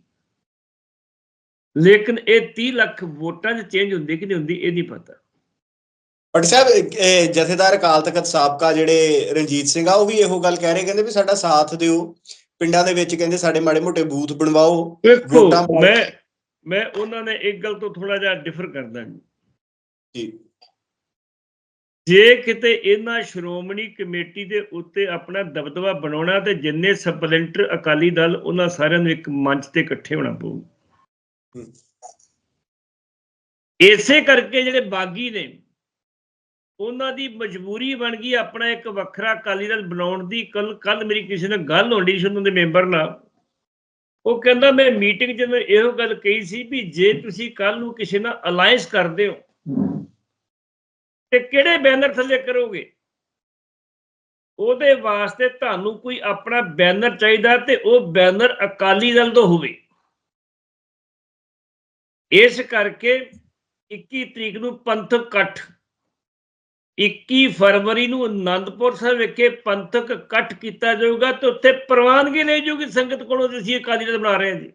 ਲੇਕਿਨ ਇਹ 30 ਲੱਖ ਵੋਟਾਂ 'ਚ ਚੇਂਜ ਹੁੰਦੀ ਕਿ ਨਹੀਂ ਹੁੰਦੀ ਇਹ ਨਹੀਂ ਪਤਾ। ਪਟ ਸਾਹਿਬ ਇਹ ਜਥੇਦਾਰ ਅਕਾਲ ਤਖਤ ਸਾਬਕਾ ਜਿਹੜੇ ਰਣਜੀਤ ਸਿੰਘ ਆ ਉਹ ਵੀ ਇਹੋ ਗੱਲ ਕਹਿ ਰਹੇ ਕਹਿੰਦੇ ਵੀ ਸਾਡਾ ਸਾਥ ਦਿਓ। ਪਿੰਡਾਂ ਦੇ ਵਿੱਚ ਕਹਿੰਦੇ ਸਾਡੇ ਮਾੜੇ ਮੋਟੇ ਬੂਥ ਬਣਵਾਓ ਵੋਟਾਂ। ਮੈਂ ਮੈਂ ਉਹਨਾਂ ਨੇ ਇੱਕ ਗੱਲ ਤੋਂ ਥੋੜਾ ਜਿਹਾ ਡਿਫਰ ਕਰਦਾ ਜੀ। ਜੀ। ਕਿਤੇ ਇਹਨਾਂ ਸ਼੍ਰੋਮਣੀ ਕਮੇਟੀ ਦੇ ਉੱਤੇ ਆਪਣਾ ਦਬਦਬਾ ਬਣਾਉਣਾ ਤੇ ਜਿੰਨੇ ਸਪਲੈਂਟਰ ਅਕਾਲੀ ਦਲ ਉਹਨਾਂ ਸਾਰਿਆਂ ਨੂੰ ਇੱਕ ਮੰਚ ਤੇ ਇਕੱਠੇ ਹੋਣਾ ਪਊ। ਇਸੇ ਕਰਕੇ ਜਿਹੜੇ ਬਾਗੀ ਨੇ ਉਹਨਾਂ ਦੀ ਮਜਬੂਰੀ ਬਣ ਗਈ ਆਪਣਾ ਇੱਕ ਵੱਖਰਾ ਅਕਾਲੀ ਦਲ ਬਣਾਉਣ ਦੀ। ਕੱਲ ਕੱਲ ਮੇਰੀ ਕਿਸੇ ਨਾਲ ਗੱਲ ਹੋਣੀ ਸੀ ਉਹਨਾਂ ਦੇ ਮੈਂਬਰ ਨਾਲ। ਉਹ ਕਹਿੰਦਾ, ਮੈਂ ਮੀਟਿੰਗ 'ਚ ਮੈਂ ਇਹੋ ਗੱਲ ਕਹੀ ਸੀ ਵੀ ਜੇ ਤੁਸੀਂ ਕੱਲ ਨੂੰ ਕਿਸੇ ਨਾਲ ਅਲਾਈਅੰਸ ਕਰਦੇ ਹੋ, ਤੇ ਕਿਹੜੇ ਬੈਨਰ ਥੱਲੇ ਕਰੋਗੇ? ਉਹਦੇ ਵਾਸਤੇ ਤੁਹਾਨੂੰ ਕੋਈ ਆਪਣਾ ਬੈਨਰ ਚਾਹੀਦਾ ਤੇ ਉਹ ਬੈਨਰ ਅਕਾਲੀ ਦਲ ਤੋਂ ਹੋਵੇ। ਇਸ ਕਰਕੇ 21 ਤਰੀਕ ਨੂੰ ਪੰਥਕ ਇਕੱਠ 21 ਫਰਵਰੀ ਨੂੰ ਆਨੰਦਪੁਰ ਸਾਹਿਬ ਵਿਖੇ ਪੰਥਕ ਇਕੱਠ ਕੀਤਾ ਜਾਊਗਾ ਤੇ ਉੱਥੇ ਪ੍ਰਵਾਨਗੀ ਲਈ ਜਾਊਗੀ ਸੰਗਤ ਕੋਲੋਂ ਅਸੀਂ ਅਕਾਲੀ ਦਲ ਬਣਾ ਰਹੇ ਹਾਂ ਜੀ।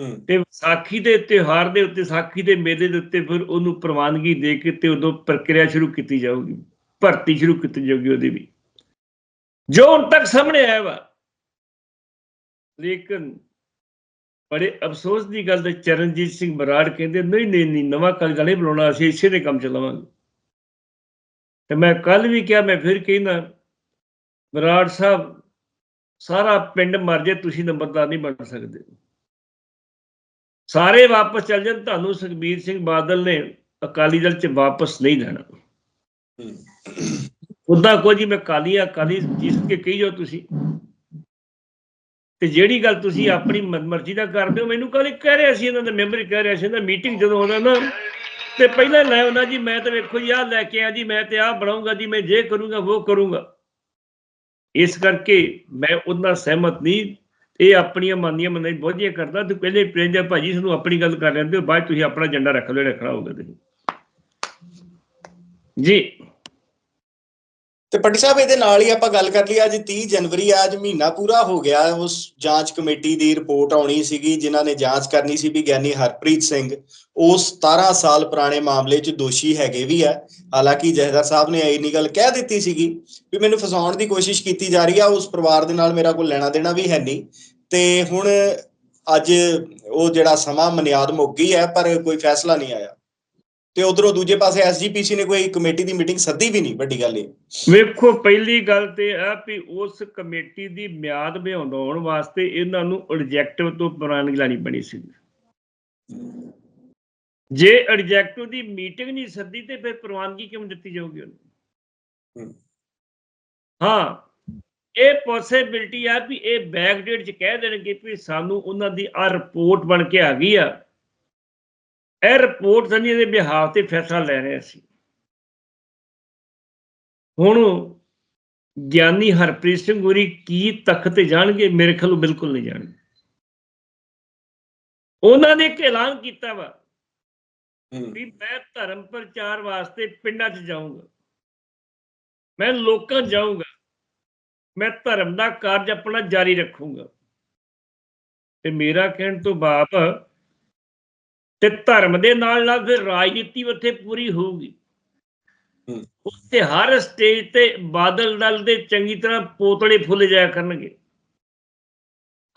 ਹੂੰ। ਤੇ ਵਿਸਾਖੀ ਦੇ ਤਿਉਹਾਰ ਦੇ ਉੱਤੇ ਸਾਖੀ ਦੇ ਮੇਲੇ ਦੇ ਉੱਤੇ ਫਿਰ ਉਹਨੂੰ ਪ੍ਰਵਾਨਗੀ ਦੇ ਕੇ ਤੇ ਉਦੋਂ ਪ੍ਰਕਿਰਿਆ ਸ਼ੁਰੂ ਕੀਤੀ ਜਾਊਗੀ ਭਰਤੀ ਸ਼ੁਰੂ ਕੀਤੀ ਜਾਊਗੀ ਉਹਦੀ ਵੀ। ਜੋ ਹੁਣ ਤੱਕ ਸਾਹਮਣੇ ਆਇਆ ਵਾ ਲੇਕਿਨ ਬੜੇ ਅਫਸੋਸ ਦੀ ਗੱਲ ਤੇ ਚਰਨਜੀਤ ਸਿੰਘ ਬਰਾੜ ਕਹਿੰਦੇ ਨਹੀਂ ਨਹੀਂ ਨਹੀਂ ਨਵਾਂ ਕਲ ਗਲੇ ਬੁਲਾਉਣਾ ਅਸੀਂ ਇਸੇ ਦੇ ਕੰਮ ਚਲਾਵਾਂਗੇ ਤੇ ਮੈਂ ਕੱਲ ਵੀ ਕਿਹਾ, ਮੈਂ ਫਿਰ ਕਹਿੰਦਾ ਬਰਾੜ ਸਾਹਿਬ, ਸਾਰਾ ਪਿੰਡ ਮਰ ਜੇ ਤੁਸੀਂ ਨੰਬਰਦਾਰ ਨਹੀਂ ਬਣ ਸਕਦੇ। ਸਾਰੇ ਵਾਪਸ ਚੱਲ ਜਾਣ, ਤੁਹਾਨੂੰ ਸੁਖਬੀਰ ਸਿੰਘ ਬਾਦਲ ਨੇ ਅਕਾਲੀ ਦਲ ਚ ਵਾਪਸ ਨਹੀਂ ਲੈਣਾ। ਉਦਾਂ ਕੋਈ ਜੀ ਮੈਂ ਕਾਲੀ ਆ ਕਾਲੀ ਜਿਸ ਕੇ ਕਹੀ ਜਾਓ ਤੁਸੀਂ। ਤੇ ਜਿਹੜੀ ਗੱਲ ਤੁਸੀਂ ਆਪਣੀ ਮ- ਮਰਜ਼ੀ ਦਾ ਕਰਦੇ ਹੋ, ਮੈਨੂੰ ਕੱਲ ਕਹਿ ਰਿਹਾ ਸੀ, ਇਹਨਾਂ ਦਾ ਮੈਂਬਰ ਕਹਿ ਰਿਹਾ ਸੀ, ਇਹਨਾਂ ਮੀਟਿੰਗ ਜਦੋਂ ਹੋਣਾ ਨਾ ਤੇ ਪਹਿਲਾਂ ਲੈ ਆਉਣਾ ਜੀ, ਮੈਂ ਤਾਂ ਵੇਖੋ ਜੀ, ਆਹ ਲੈ ਕੇ ਆ ਜੀ, ਮੈਂ ਤੇ ਆਹ ਬਣਾਉਂਗਾ ਜੀ, ਮੈਂ ਜੇ ਕਰੂੰਗਾ ਉਹ ਕਰੂੰਗਾ। ਇਸ ਕਰਕੇ ਮੈਂ ਉਹਨਾਂ ਸਹਿਮਤ ਨਹੀਂ, ਇਹ ਆਪਣੀਆਂ ਮੰਨੀਆਂ ਮੰਨਾਂ ਬੋਝੀਆਂ ਕਰਦਾ, ਤੂੰ ਪਹਿਲੇ ਪ੍ਰੇਂਜਾ ਭਾਜੀ ਸਾਨੂੰ ਆਪਣੀ ਗੱਲ ਕਰ ਲੈਂਦੇ ਹੋ ਬਾਅਦ ਤੁਸੀਂ ਆਪਣਾ ਏਜੰਡਾ ਰੱਖ ਲਓ ਰੱਖਣਾ ਹੋਊਗਾ ਤੁਸੀਂ। ਜੀ। ਤੇ ਪੱਟੀ ਸਾਹਿਬ ਇਹਦੇ ਨਾਲ ਹੀ ਆਪਾਂ ਗੱਲ ਕਰ ਲਈ ਅੱਜ 30 ਜਨਵਰੀ ਆ, ਅੱਜ ਮਹੀਨਾ ਪੂਰਾ ਹੋ ਗਿਆ। ਉਸ ਜਾਂਚ ਕਮੇਟੀ ਦੀ ਰਿਪੋਰਟ ਆਉਣੀ ਸੀਗੀ ਜਿਨ੍ਹਾਂ ਨੇ ਜਾਂਚ ਕਰਨੀ ਸੀ ਵੀ ਗਿਆਨੀ ਹਰਪ੍ਰੀਤ ਸਿੰਘ ਉਹ 17 ਸਾਲ ਪੁਰਾਣੇ ਮਾਮਲੇ 'ਚ ਦੋਸ਼ੀ ਹੈਗੇ ਵੀ ਆ। ਹਾਲਾਂਕਿ ਜਹਦਰ ਸਾਹਿਬ ਨੇ ਇੰਨੀ ਗੱਲ ਕਹਿ ਦਿੱਤੀ ਸੀਗੀ ਵੀ ਮੈਨੂੰ ਫਸਾਉਣ ਦੀ ਕੋਸ਼ਿਸ਼ ਕੀਤੀ ਜਾ ਰਹੀ ਆ ਉਸ ਪਰਿਵਾਰ ਦੇ ਨਾਲ ਮੇਰਾ ਕੋਈ ਲੈਣਾ ਦੇਣਾ ਵੀ ਹੈ ਨਹੀਂ। ਤੇ ਹੁਣ ਅੱਜ ਉਹ ਜਿਹੜਾ ਸਮਾਂ ਮਨਿਆਦ ਮੁੱਕ ਗਈ ਹੈ ਪਰ ਕੋਈ ਫੈਸਲਾ ਨਹੀਂ ਆਇਆ। ਤੇ ਉਧਰੋਂ ਦੂਜੇ ਪਾਸੇ ਐਸਜੀਪੀਸੀ ਨੇ ਕੋਈ ਕਮੇਟੀ ਦੀ ਮੀਟਿੰਗ ਸੱਦੀ ਵੀ ਨਹੀਂ ਵੱਡੀ ਗੱਲ ਇਹ। ਵੇਖੋ ਪਹਿਲੀ ਗੱਲ ਤੇ ਆ ਵੀ ਉਸ ਕਮੇਟੀ ਦੀ ਮਿਆਦ ਵਧਾਉਣ ਵਾਸਤੇ ਇਹਨਾਂ ਨੂੰ ਆਬਜੈਕਟਿਵ ਤੋਂ ਪ੍ਰਵਾਨਗੀ ਲੈਣੀ ਬਣੀ ਸੀ। ਜੇ ਆਬਜੈਕਟਿਵ ਦੀ ਮੀਟਿੰਗ ਨਹੀਂ ਸੱਦੀ ਤੇ ਫਿਰ ਪ੍ਰਵਾਨਗੀ ਕਿਉਂ ਦਿੱਤੀ ਜਾਊਗੀ ਉਹਨੂੰ। ਹਾਂ। ਇਹ ਪੋਸਿਬਿਲਟੀ ਆ ਵੀ ਇਹ ਬੈਕ ਡੇਟ ਚ ਕਹਿ ਦੇਣਗੇ ਵੀ ਸਾਨੂੰ ਉਹਨਾਂ ਦੀ ਆ ਰਿਪੋਰਟ ਬਣ ਕੇ ਆ ਗਈ ਆ ਇਹ ਰਿਪੋਰਟ ਸਨੀ ਦੇ ਬਿਹਾਫ ਤੇ ਫੈਸਲਾ ਲੈ ਰਹੇ ਸੀ। ਹੁਣ ਗਿਆਨੀ ਹਰਪ੍ਰੀਤ ਸਿੰਘ ਹੋਰੀ ਕੀ ਤਖਤ ਤੇ ਜਾਣਗੇ? ਮੇਰੇ ਖਿਆਲ ਬਿਲਕੁਲ ਨਹੀਂ ਜਾਣਗੇ। ਉਹਨਾਂ ਨੇ ਇੱਕ ਐਲਾਨ ਕੀਤਾ ਵਾ ਵੀ ਮੈਂ ਧਰਮ ਪ੍ਰਚਾਰ ਵਾਸਤੇ ਪਿੰਡਾਂ 'ਚ ਜਾਊਂਗਾ। ਮੈਂ ਲੋਕਾਂ ਜਾਊਂਗਾ। ਮੈਂ ਧਰਮ ਦਾ ਕਾਰਜ ਆਪਣਾ ਜਾਰੀ ਰੱਖੂੰਗਾ। ਤੇ ਮੇਰਾ ਕਹਿਣ ਤੋਂ ਬਾਪ ਤੇ ਧਰਮ ਦੇ ਨਾਲ ਨਾਲ ਫਿਰ ਰਾਜਨੀਤੀ ਉੱਥੇ ਪੂਰੀ ਹੋਊਗੀ। ਉੱਥੇ ਹਰ ਸਟੇਜ ਤੇ ਬਾਦਲ ਦਲ ਦੇ ਚੰਗੀ ਤਰ੍ਹਾਂ ਪੋਤੜੇ ਫੁੱਲ ਜਾਇਆ ਕਰਨਗੇ।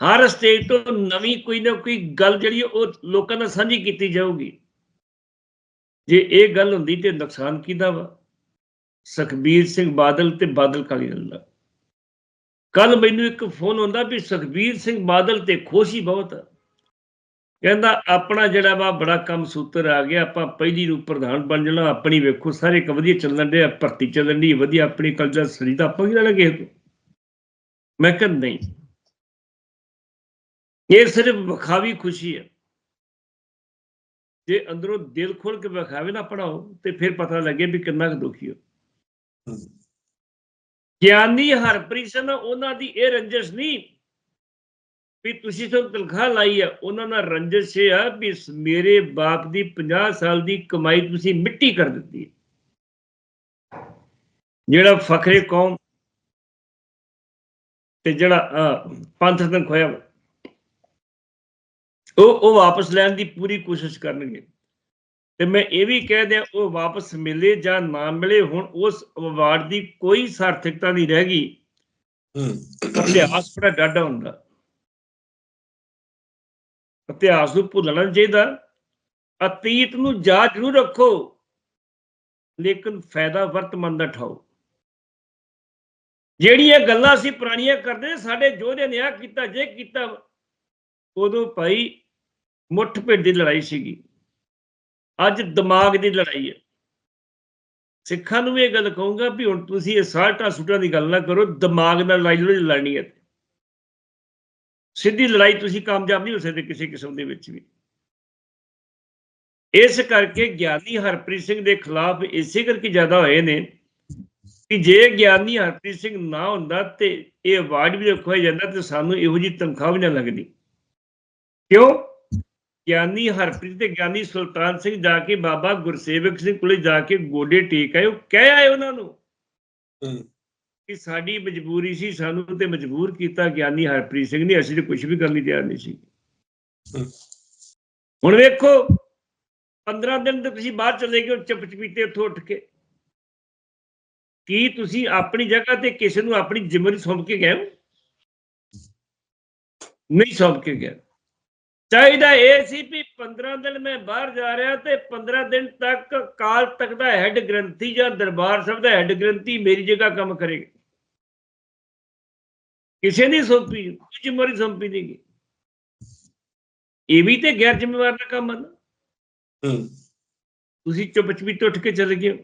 ਹਰ ਸਟੇਜ ਤੋਂ ਨਵੀਂ ਕੋਈ ਨਾ ਕੋਈ ਗੱਲ ਜਿਹੜੀ ਉਹ ਲੋਕਾਂ ਨਾਲ ਸਾਂਝੀ ਕੀਤੀ ਜਾਊਗੀ। ਜੇ ਇਹ ਗੱਲ ਹੁੰਦੀ ਤੇ ਨੁਕਸਾਨ ਕਿਹਦਾ ਵਾ? ਸੁਖਬੀਰ ਸਿੰਘ ਬਾਦਲ ਤੇ ਬਾਦਲ ਕਾਲੀ ਦਲ ਦਾ। ਕੱਲ ਮੈਨੂੰ ਇੱਕ ਫੋਨ ਹੁੰਦਾ ਵੀ ਸੁਖਬੀਰ ਸਿੰਘ ਬਾਦਲ ਤੇ ਖੁਸ਼ੀ ਬਹੁਤ ਆ। ਕਹਿੰਦਾ ਆਪਣਾ ਜਿਹੜਾ ਵਾ ਬੜਾ ਕੰਮ ਸੂਤਰ ਆ ਗਿਆ ਆਪਾਂ ਪਹਿਲੀ ਨੂੰ ਪ੍ਰਧਾਨ ਬਣ ਜਾਣਾ ਆਪਣੀ ਵੇਖੋ ਸਾਰੇ ਕ ਵਧੀਆ ਚੱਲਣ ਦੇ ਭਰਤੀ ਚੱਲਣ ਦੀ ਵਧੀਆ ਆਪਣੀ ਕਲਚਰ ਸਰੀ ਤਾਂ ਆਪਾਂ ਵੀ ਲੈਣਾ ਕਿਸੇ ਤੋਂ ਮੈਂ ਕਿਹਾ ਨਹੀਂ। ਇਹ ਸਿਰਫ ਵਿਖਾਵੀ ਖੁਸ਼ੀ ਹੈ ਜੇ ਅੰਦਰੋਂ ਦਿਲ ਖੋਲ ਕੇ ਵਿਖਾਵੇ ਨਾ ਪੜਾਓ ਤੇ ਫਿਰ ਪਤਾ ਲੱਗੇ ਵੀ ਕਿੰਨਾ ਕੁ ਦੁਖੀ ਹੋ। ਹੂੰ। ਗਿਆਨੀ ਹਰਪ੍ਰੀਤ ਸਿੰਘ ਉਹਨਾਂ ਦੀ ਇਹ ਰੰਜਿਸ਼ ਨਹੀਂ ਵੀ ਤੁਸੀਂ ਤੋਂ ਤਨਖਾਹ ਲਾਈ ਆ ਉਹਨਾਂ ਨਾਲ ਰੰਜਿਸ਼ ਇਹ ਆ ਵੀ ਮੇਰੇ ਬਾਪ ਦੀ 50 ਸਾਲ ਦੀ ਕਮਾਈ ਤੁਸੀਂ ਮਿੱਟੀ ਕਰ ਦਿੱਤੀ ਹੈ। ਜਿਹੜਾ ਫਖਰੇ ਕੌਮ ਤੇ ਜਿਹੜਾ ਪੰਥ ਤੱਕ ਖੋਇਆ ਉਹ ਉਹ ਵਾਪਸ ਲੈਣ ਦੀ ਪੂਰੀ ਕੋਸ਼ਿਸ਼ ਕਰਨਗੇ। ਤੇ ਮੈਂ ਇਹ ਵੀ ਕਹਿ ਦਿਆਂ ਉਹ ਵਾਪਸ ਮਿਲੇ ਜਾਂ ਨਾ ਮਿਲੇ ਹੁਣ ਉਸ ਅਵਾਰਡ ਦੀ ਕੋਈ ਸਾਰਥਕਤਾ ਨਹੀਂ ਰਹਿ ਗਈ। ਹੂੰ। ਇਤਿਹਾਸ ਬੜਾ ਡਾਢਾ ਹੁੰਦਾ। ਇਤਿਹਾਸ ਨੂੰ ਭੁੱਲਣਾ ਨਹੀਂ ਚਾਹੀਦਾ ਅਤੀਤ ਨੂੰ ਯਾਦ ਜ਼ਰੂਰ ਰੱਖੋ, ਲੇਕਿਨ ਫਾਇਦਾ ਵਰਤਮਾਨ ਦਾ ਠਾਓ। ਜਿਹੜੀਆਂ ਗੱਲਾਂ ਅਸੀਂ ਪੁਰਾਣੀਆਂ ਕਰਦੇ ਸਾਡੇ ਯੋਧੇ ਨੇ ਆ ਕੀਤਾ, ਜੇ ਕੀਤਾ, ਉਦੋਂ ਭਾਈ ਮੁੱਠ ਭੇਡ ਦੀ ਲੜਾਈ ਸੀਗੀ। ਅੱਜ ਦਿਮਾਗ ਦੀ ਲੜਾਈ ਹੈ। ਸਿੱਖਾਂ ਨੂੰ ਵੀ ਇਹ ਗੱਲ ਕਹੂੰਗਾ ਵੀ ਹੁਣ ਤੁਸੀਂ ਇਹ ਸਾਲਟਾ ਸੂਟਾਂ ਦੀ ਗੱਲ ਨਾ ਕਰੋ, ਦਿਮਾਗ ਨਾਲ ਲੜਾਈ ਲੜਨੀ ਹੈ। ਸਿੱਧੀ ਲੜਾਈ ਤੁਸੀਂ ਕਾਮਯਾਬ ਨਹੀਂ ਹੋ ਸਕਦੇ ਕਿਸੇ ਕਿਸਮ ਦੇ ਵਿੱਚ ਵੀ। ਇਸ ਕਰਕੇ ਗਿਆਨੀ ਹਰਪ੍ਰੀਤ ਸਿੰਘ ਦੇ ਖਿਲਾਫ ਇਸੇ ਕਰਕੇ ਜ਼ਿਆਦਾ ਹੋਏ ਨੇ ਕਿ ਜੇ ਗਿਆਨੀ ਹਰਪ੍ਰੀਤ ਸਿੰਘ ਨਾ ਹੁੰਦਾ ਤੇ ਇਹ ਅਵਾਰਡ ਵੀ ਰੱਖਿਆ ਜਾਂਦਾ ਤੇ ਸਾਨੂੰ ਇਹੋ ਜੀ ਤਨਖਾਹ ਵੀ ਨਾ ਲੱਗਦੀ। ਕਿਉਂ? ਗਿਆਨੀ ਹਰਪ੍ਰੀਤ ਤੇ ਗਿਆਨੀ ਸੁਲਤਾਨ ਸਿੰਘ ਜਾ ਕੇ ਬਾਬਾ ਗੁਰਸੇਵਕ ਸਿੰਘ ਕੋਲੇ ਜਾ ਕੇ ਗੋਡੇ ਟੇਕ ਆਏ, ਉਹ ਕਹਿ ਆਏ ਉਹਨਾਂ ਨੂੰ। ਕਿ ਸਾਡੀ ਮਜਬੂਰੀ ਸੀ ਸਾਨੂੰ ਤੇ ਮਜਬੂਰ ਕੀਤਾ ਗਿਆਨੀ ਹਰਪ੍ਰੀਤ ਸਿੰਘ ਨੇ ਅਸੀਂ ਤੇ ਕੁਝ ਵੀ ਕਰਨ ਲਈ ਤਿਆਰ ਨਹੀਂ ਸੀ। ਹੁਣ ਵੇਖੋ 15 ਦਿਨ ਤੇ ਤੁਸੀਂ ਬਾਹਰ ਚਲੇ ਗਏ ਚੁੱਪ ਚਪੀਤੇ ਉੱਥੋਂ ਉੱਠ ਕੇ। ਕੀ ਤੁਸੀਂ ਆਪਣੀ ਜਗ੍ਹਾ ਤੇ ਕਿਸੇ ਨੂੰ ਆਪਣੀ ਜ਼ਿੰਮੇਵਾਰੀ ਸੌਂਪ ਕੇ ਗਏ ਹੋ? ਨਹੀਂ ਸੌਂਪ ਕੇ ਗਏ। ਚਾਹੀਦਾ ਇਹ ਸੀ ਵੀ 15 ਦਿਨ ਮੈਂ ਬਾਹਰ ਜਾ ਰਿਹਾ ਤੇ 15 ਦਿਨ ਤੱਕ ਕਾਲ ਤੱਕ ਦਾ ਹੈੱਡ ਗ੍ਰੰਥੀ ਜਾਂ ਦਰਬਾਰ ਸਾਹਿਬ ਦਾ ਹੈੱਡ ਗ੍ਰੰਥੀ ਮੇਰੀ ਜਗ੍ਹਾ ਕੰਮ ਕਰੇਗਾ। ਕਿਸੇ ਨੇ ਸੌਂਪੀ ਜ਼ਿੰਮੇਵਾਰੀ ਸੌਂਪੀ ਨਹੀਂ ਗਈ ਇਹ ਵੀ ਤੇ ਗੈਰ ਜ਼ਿੰਮੇਵਾਰ ਦਾ ਕੰਮ ਹੈ ਹੂੰ। ਤੁਸੀਂ ਚੁੱਪ ਚਪੀਤੇ ਉੱਠ ਕੇ ਚਲੇ ਗਏ।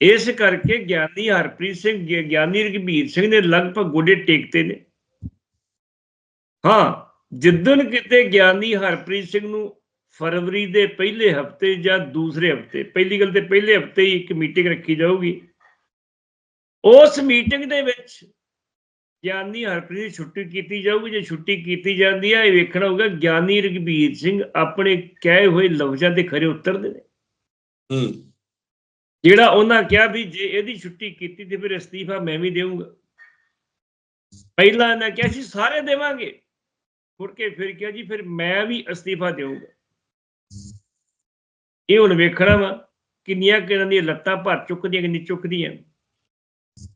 ਇਸ ਕਰਕੇ ਗਿਆਨੀ ਹਰਪ੍ਰੀਤ ਸਿੰਘ ਗਿਆਨੀ ਰਘਬੀਰ ਸਿੰਘ ਨੇ ਲਗਭਗ ਗੋਡੇ ਟੇਕਤੇ ਨੇ। ਹਾਂ ਜਿੱਦਣ ਕਿਤੇ ਗਿਆਨੀ ਹਰਪ੍ਰੀਤ ਸਿੰਘ ਨੂੰ ਫਰਵਰੀ ਦੇ ਪਹਿਲੇ ਹਫ਼ਤੇ ਜਾਂ ਦੂਸਰੇ ਹਫ਼ਤੇ ਪਹਿਲੀ ਗੱਲ ਤੇ ਪਹਿਲੇ ਹਫ਼ਤੇ ਹੀ ਇੱਕ ਮੀਟਿੰਗ ਰੱਖੀ ਜਾਊਗੀ। ਉਸ ਮੀਟਿੰਗ ਦੇ ਵਿੱਚ ਗਿਆਨੀ ਹਰਪ੍ਰੀਤ ਛੁੱਟੀ ਕੀਤੀ ਜਾਊਗੀ ਜੇ ਛੁੱਟੀ ਕੀਤੀ ਜਾਂਦੀ ਹੈ ਇਹ ਵੇਖਣਾ ਹੋਊਗਾ ਗਿਆਨੀ ਰਘਬੀਰ ਸਿੰਘ ਆਪਣੇ ਕਹੇ ਹੋਏ ਲਫ਼ਜ਼ਾਂ ਦੇ ਖਰੇ ਉਤਰਦੇ ਨੇ। ਹੂੰ। ਜਿਹੜਾ ਉਹਨਾਂ ਕਿਹਾ ਵੀ ਜੇ ਇਹਦੀ ਛੁੱਟੀ ਕੀਤੀ ਤੇ ਫਿਰ ਅਸਤੀਫਾ ਮੈਂ ਵੀ ਦੇਵਾਂਗਾ ਪਹਿਲਾਂ ਇਹਨਾਂ ਕਿਹਾ ਸੀ ਸਾਰੇ ਦੇਵਾਂਗੇ। ਮੁੜ ਕੇ ਫਿਰ ਕਿਹਾ ਜੀ ਫਿਰ ਮੈਂ ਵੀ ਅਸਤੀਫਾ ਦੇਵਾਂਗਾ ਇਹ ਹੁਣ ਵੇਖਣਾ ਵਾ ਕਿੰਨੀਆਂ ਕਿੰਨਾਂ ਦੀਆਂ ਲੱਤਾਂ ਭਰ ਚੁੱਕਦੀਆਂ ਕਿ ਨਹੀਂ ਚੁੱਕਦੀਆਂ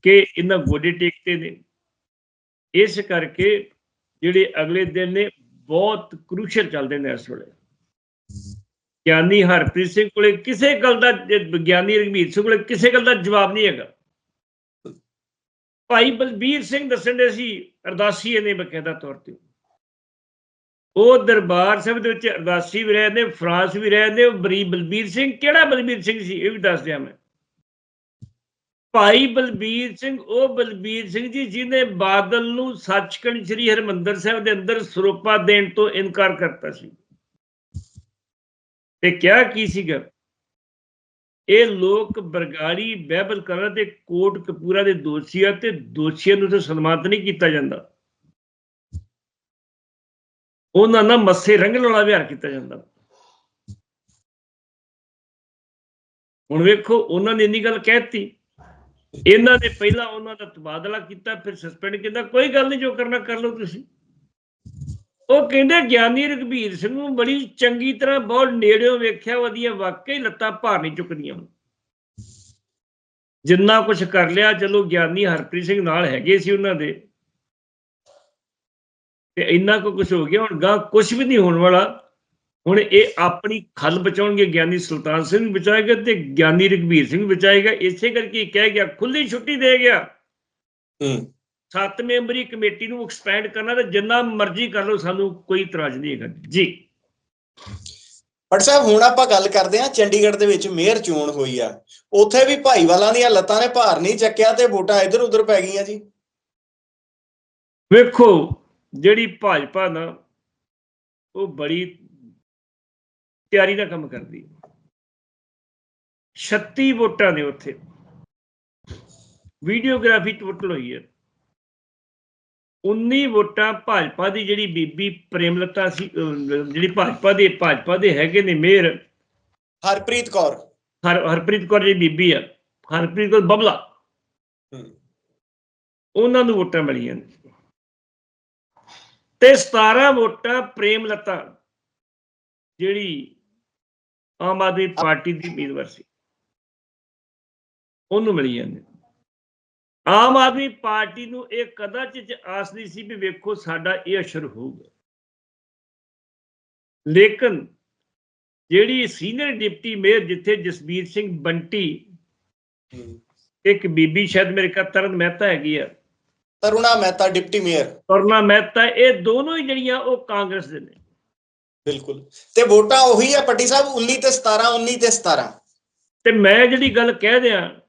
ਕਿ ਇਹਨਾਂ ਗੋਡੇ ਟੇਕਤੇ ਨੇ। ਇਸ ਕਰਕੇ ਜਿਹੜੇ ਅਗਲੇ ਦਿਨ ਨੇ ਬਹੁਤ ਕ੍ਰੂਸ਼ਲ ਚੱਲਦੇ ਨੇ ਇਸ ਵੇਲੇ। ਗਿਆਨੀ ਹਰਪ੍ਰੀਤ ਸਿੰਘ ਕੋਲੇ ਕਿਸੇ ਗੱਲ ਦਾ ਗਿਆਨੀ ਰਘਬੀਰ ਸਿੰਘ ਕੋਲੇ ਕਿਸੇ ਗੱਲ ਦਾ ਜਵਾਬ ਨਹੀਂ ਹੈਗਾ। ਭਾਈ ਬਲਬੀਰ ਸਿੰਘ ਦੱਸਣ ਦੇ ਸੀ, ਅਰਦਾਸੀ ਨੇ ਬਕਾਇਦਾ ਤੌਰ ਤੇ। ਉਹ ਦਰਬਾਰ ਸਾਹਿਬ ਦੇ ਵਿੱਚ ਅਰਦਾਸੀ ਵੀ ਰਹੇ ਨੇ ਫਰਾਂਸ ਵੀ ਰਹੇ ਨੇ ਉਹ ਬਰੀ ਬਲਬੀਰ ਸਿੰਘ, ਕਿਹੜਾ ਬਲਬੀਰ ਸਿੰਘ ਸੀ, ਇਹ ਵੀ ਦੱਸ ਦਿਆਂ ਮੈਂ। ਭਾਈ ਬਲਬੀਰ ਸਿੰਘ, ਉਹ ਬਲਬੀਰ ਸਿੰਘ ਜੀ, ਜਿਹਨੇ ਬਾਦਲ ਨੂੰ ਸੱਚਖੰਡ ਸ੍ਰੀ ਹਰਮੰਦਰ ਸਾਹਿਬ ਦੇ ਅੰਦਰ ਸਰੋਪਾ ਦੇਣ ਤੋਂ ਇਨਕਾਰ ਕਰਤਾ ਸੀ। ਤੇ ਕਿਹਾ ਕੀ ਸੀਗਾ? ਇਹ ਲੋਕ ਬਰਗਾੜੀ, ਬਹਿਬਲ ਕਰਨ ਤੇ ਕੋਟ ਕਪੂਰਾ ਦੇ ਦੋਸ਼ੀ ਆ ਤੇ ਦੋਸ਼ੀਆਂ ਨੂੰ ਤੇ ਸਨਮਾਨਿਤ ਨਹੀਂ ਕੀਤਾ ਜਾਂਦਾ। ਉਹਨਾਂ ਨਾਲ ਮੱਸੇ ਰੰਗਣ ਵਾਲਾ ਵਿਹਾਰ ਕੀਤਾ ਜਾਂਦਾ। ਹੁਣ ਵੇਖੋ, ਉਹਨਾਂ ਨੇ ਇੰਨੀ ਗੱਲ ਕਹਿਤੀ ਇਹਨਾਂ ਨੇ ਪਹਿਲਾਂ ਉਹਨਾਂ ਦਾ ਤਬਾਦਲਾ ਕੀਤਾ, ਫਿਰ ਸਸਪੈਂਡ ਕੀਤਾ। ਕੋਈ ਗੱਲ ਨਹੀਂ, ਜੋ ਕਰਨਾ ਕਰ ਲਓ ਤੁਸੀਂ। ਉਹ ਕਹਿੰਦੇ, ਗਿਆਨੀ ਰਘਬੀਰ ਸਿੰਘ ਨੂੰ ਬੜੀ ਚੰਗੀ ਤਰ੍ਹਾਂ ਬਹੁਤ ਨੇੜਿਓਂ ਵੇਖਿਆ, ਉਹਦੀਆਂ ਵਾਕਈ ਲੱਤਾਂ ਭਾਰ ਨਹੀਂ ਚੁੱਕਦੀਆਂ। ਜਿੰਨਾ ਕੁਝ ਕਰ ਲਿਆ, ਚਲੋ ਗਿਆਨੀ ਹਰਪ੍ਰੀਤ ਸਿੰਘ ਨਾਲ ਹੈਗੇ ਸੀ ਉਹਨਾਂ ਦੇ। ਤੇ ਇੰਨਾ ਕੁ ਕੁਝ ਹੋ ਗਿਆ, ਹੁਣ ਗਾ ਕੁਝ ਵੀ ਨਹੀਂ ਹੋਣ ਵਾਲਾ। ਹੁਣ ਇਹ ਆਪਣੀ ਖਲ ਬਚਾਉਣਗੇ ਗਿਆਨੀ ਸੁਲਤਾਨ ਸਿੰਘ ਬਚਾਏਗਾ ਤੇ ਗਿਆਨੀ ਰਘਬੀਰ ਸਿੰਘ ਬਚਾਏਗਾ। ਇਸੇ ਕਰਕੇ ਕਹਿ ਗਿਆ ਖੁੱਲੀ ਛੁੱਟੀ ਦੇ ਗਿਆ। ਹੂੰ। ਸੱਤ ਮੈਂਬਰੀ ਕਮੇਟੀ ਨੂੰ ਐਕਸਪੈਂਡ ਕਰਨਾ ਤੇ ਜਿੰਨਾ ਮਰਜ਼ੀ ਕਰ ਲਓ ਸਾਨੂੰ ਕੋਈ ਇਤਰਾਜ਼ ਨਹੀਂ ਹੈਗਾ। ਜੀ। ਭੱਟ ਸਾਹਿਬ ਹੁਣ ਆਪਾਂ ਗੱਲ ਕਰਦੇ ਹਾਂ ਚੰਡੀਗੜ੍ਹ ਦੇ ਵਿੱਚ ਮੇਅਰ ਚੋਣ ਹੋਈ ਆ। ਉੱਥੇ ਵੀ ਭਾਈਵਾਲਾਂ ਦੀਆਂ ਲੱਤਾਂ ਨੇ ਭਾਰ ਨਹੀਂ ਚੱਕਿਆ ਤੇ ਵੋਟਾਂ ਇੱਧਰ ਉੱਧਰ ਪੈ ਗਈਆਂ ਜੀ। ਵੇਖੋ ਜਿਹੜੀ ਭਾਜਪਾ ਨਾ ਉਹ ਬੜੀ ਤਿਆਰੀ ਦਾ ਕੰਮ ਕਰਦੀ ਹੈ। 36 ਵੋਟਾਂ ਨੇ ਉੱਥੇ। ਵੀਡੀਓਗ੍ਰਾਫੀ ਟੋਟਲ ਹੋਈ ਹੈ। 19 ਵੋਟਾਂ ਭਾਜਪਾ ਦੀ ਜਿਹੜੀ ਬੀਬੀ ਪ੍ਰੇਮਲਤਾ ਸੀ ਜਿਹੜੀ ਭਾਜਪਾ ਦੇ ਭਾਜਪਾ ਦੇ ਹੈਗੇ ਨੇ ਮੇਅਰ। ਹਰਪ੍ਰੀਤ ਕੌਰ। ਹਰ ਹਰਪ੍ਰੀਤ ਕੌਰ ਜਿਹੜੀ ਬੀਬੀ ਆ ਹਰਪ੍ਰੀਤ ਕੌਰ ਬਬਲਾ। ਉਹਨਾਂ ਨੂੰ ਵੋਟਾਂ ਮਿਲੀਆਂ ਨੇ। ਤੇ 17 ਵੋਟਾਂ ਪ੍ਰੇਮ ਲਤਾ ਜਿਹੜੀ ਆਮ ਆਦਮੀ ਪਾਰਟੀ ਦੀ ਉਮੀਦਵਾਰ ਸੀ। ਉਹਨੂੰ ਮਿਲੀਆਂ ਨੇ ਆਮ ਆਦਮੀ ਪਾਰਟੀ ਨੂੰ ਇਹ ਕਦਾਚਿਤ ਆਸ ਨਹੀਂ ਸੀ ਵੀ ਵੇਖੋ ਸਾਡਾ ਇਹ ਅਸਰ ਹੋਊਗਾ। ਲੇਕਿਨ ਜਿਹੜੀ ਸੀਨੀਅਰ ਡਿਪਟੀ ਮੇਅਰ ਜਿੱਥੇ ਜਸਬੀਰ ਸਿੰਘ ਬੰਟੀ। ਇੱਕ ਬੀਬੀ ਸ਼ਾਇਦ ਮੇਰੇ ਖਿਆਲ ਤਰਨ ਮਹਿਤਾ ਹੈਗੀ ਆ। Taruna Mehta deputy mayor. Aruna Mehta ਇਹ ਦੋਨੋਂ ਹੀ ਜਿਹੜੀਆਂ ਉਹ ਕਾਂਗਰਸ ਦੇ ਨੇ। ਬਿਲਕੁਲ। ਤੇ ਵੋਟਾਂ ਉਹੀ ਆ ਪੱਟੀ ਸਾਹਿਬ 19 ਤੇ 17 19 ਤੇ 17 ਤੇ ਮੈਂ ਜਿਹੜੀ ਗੱਲ ਕਹਿ ਦਿਆਂ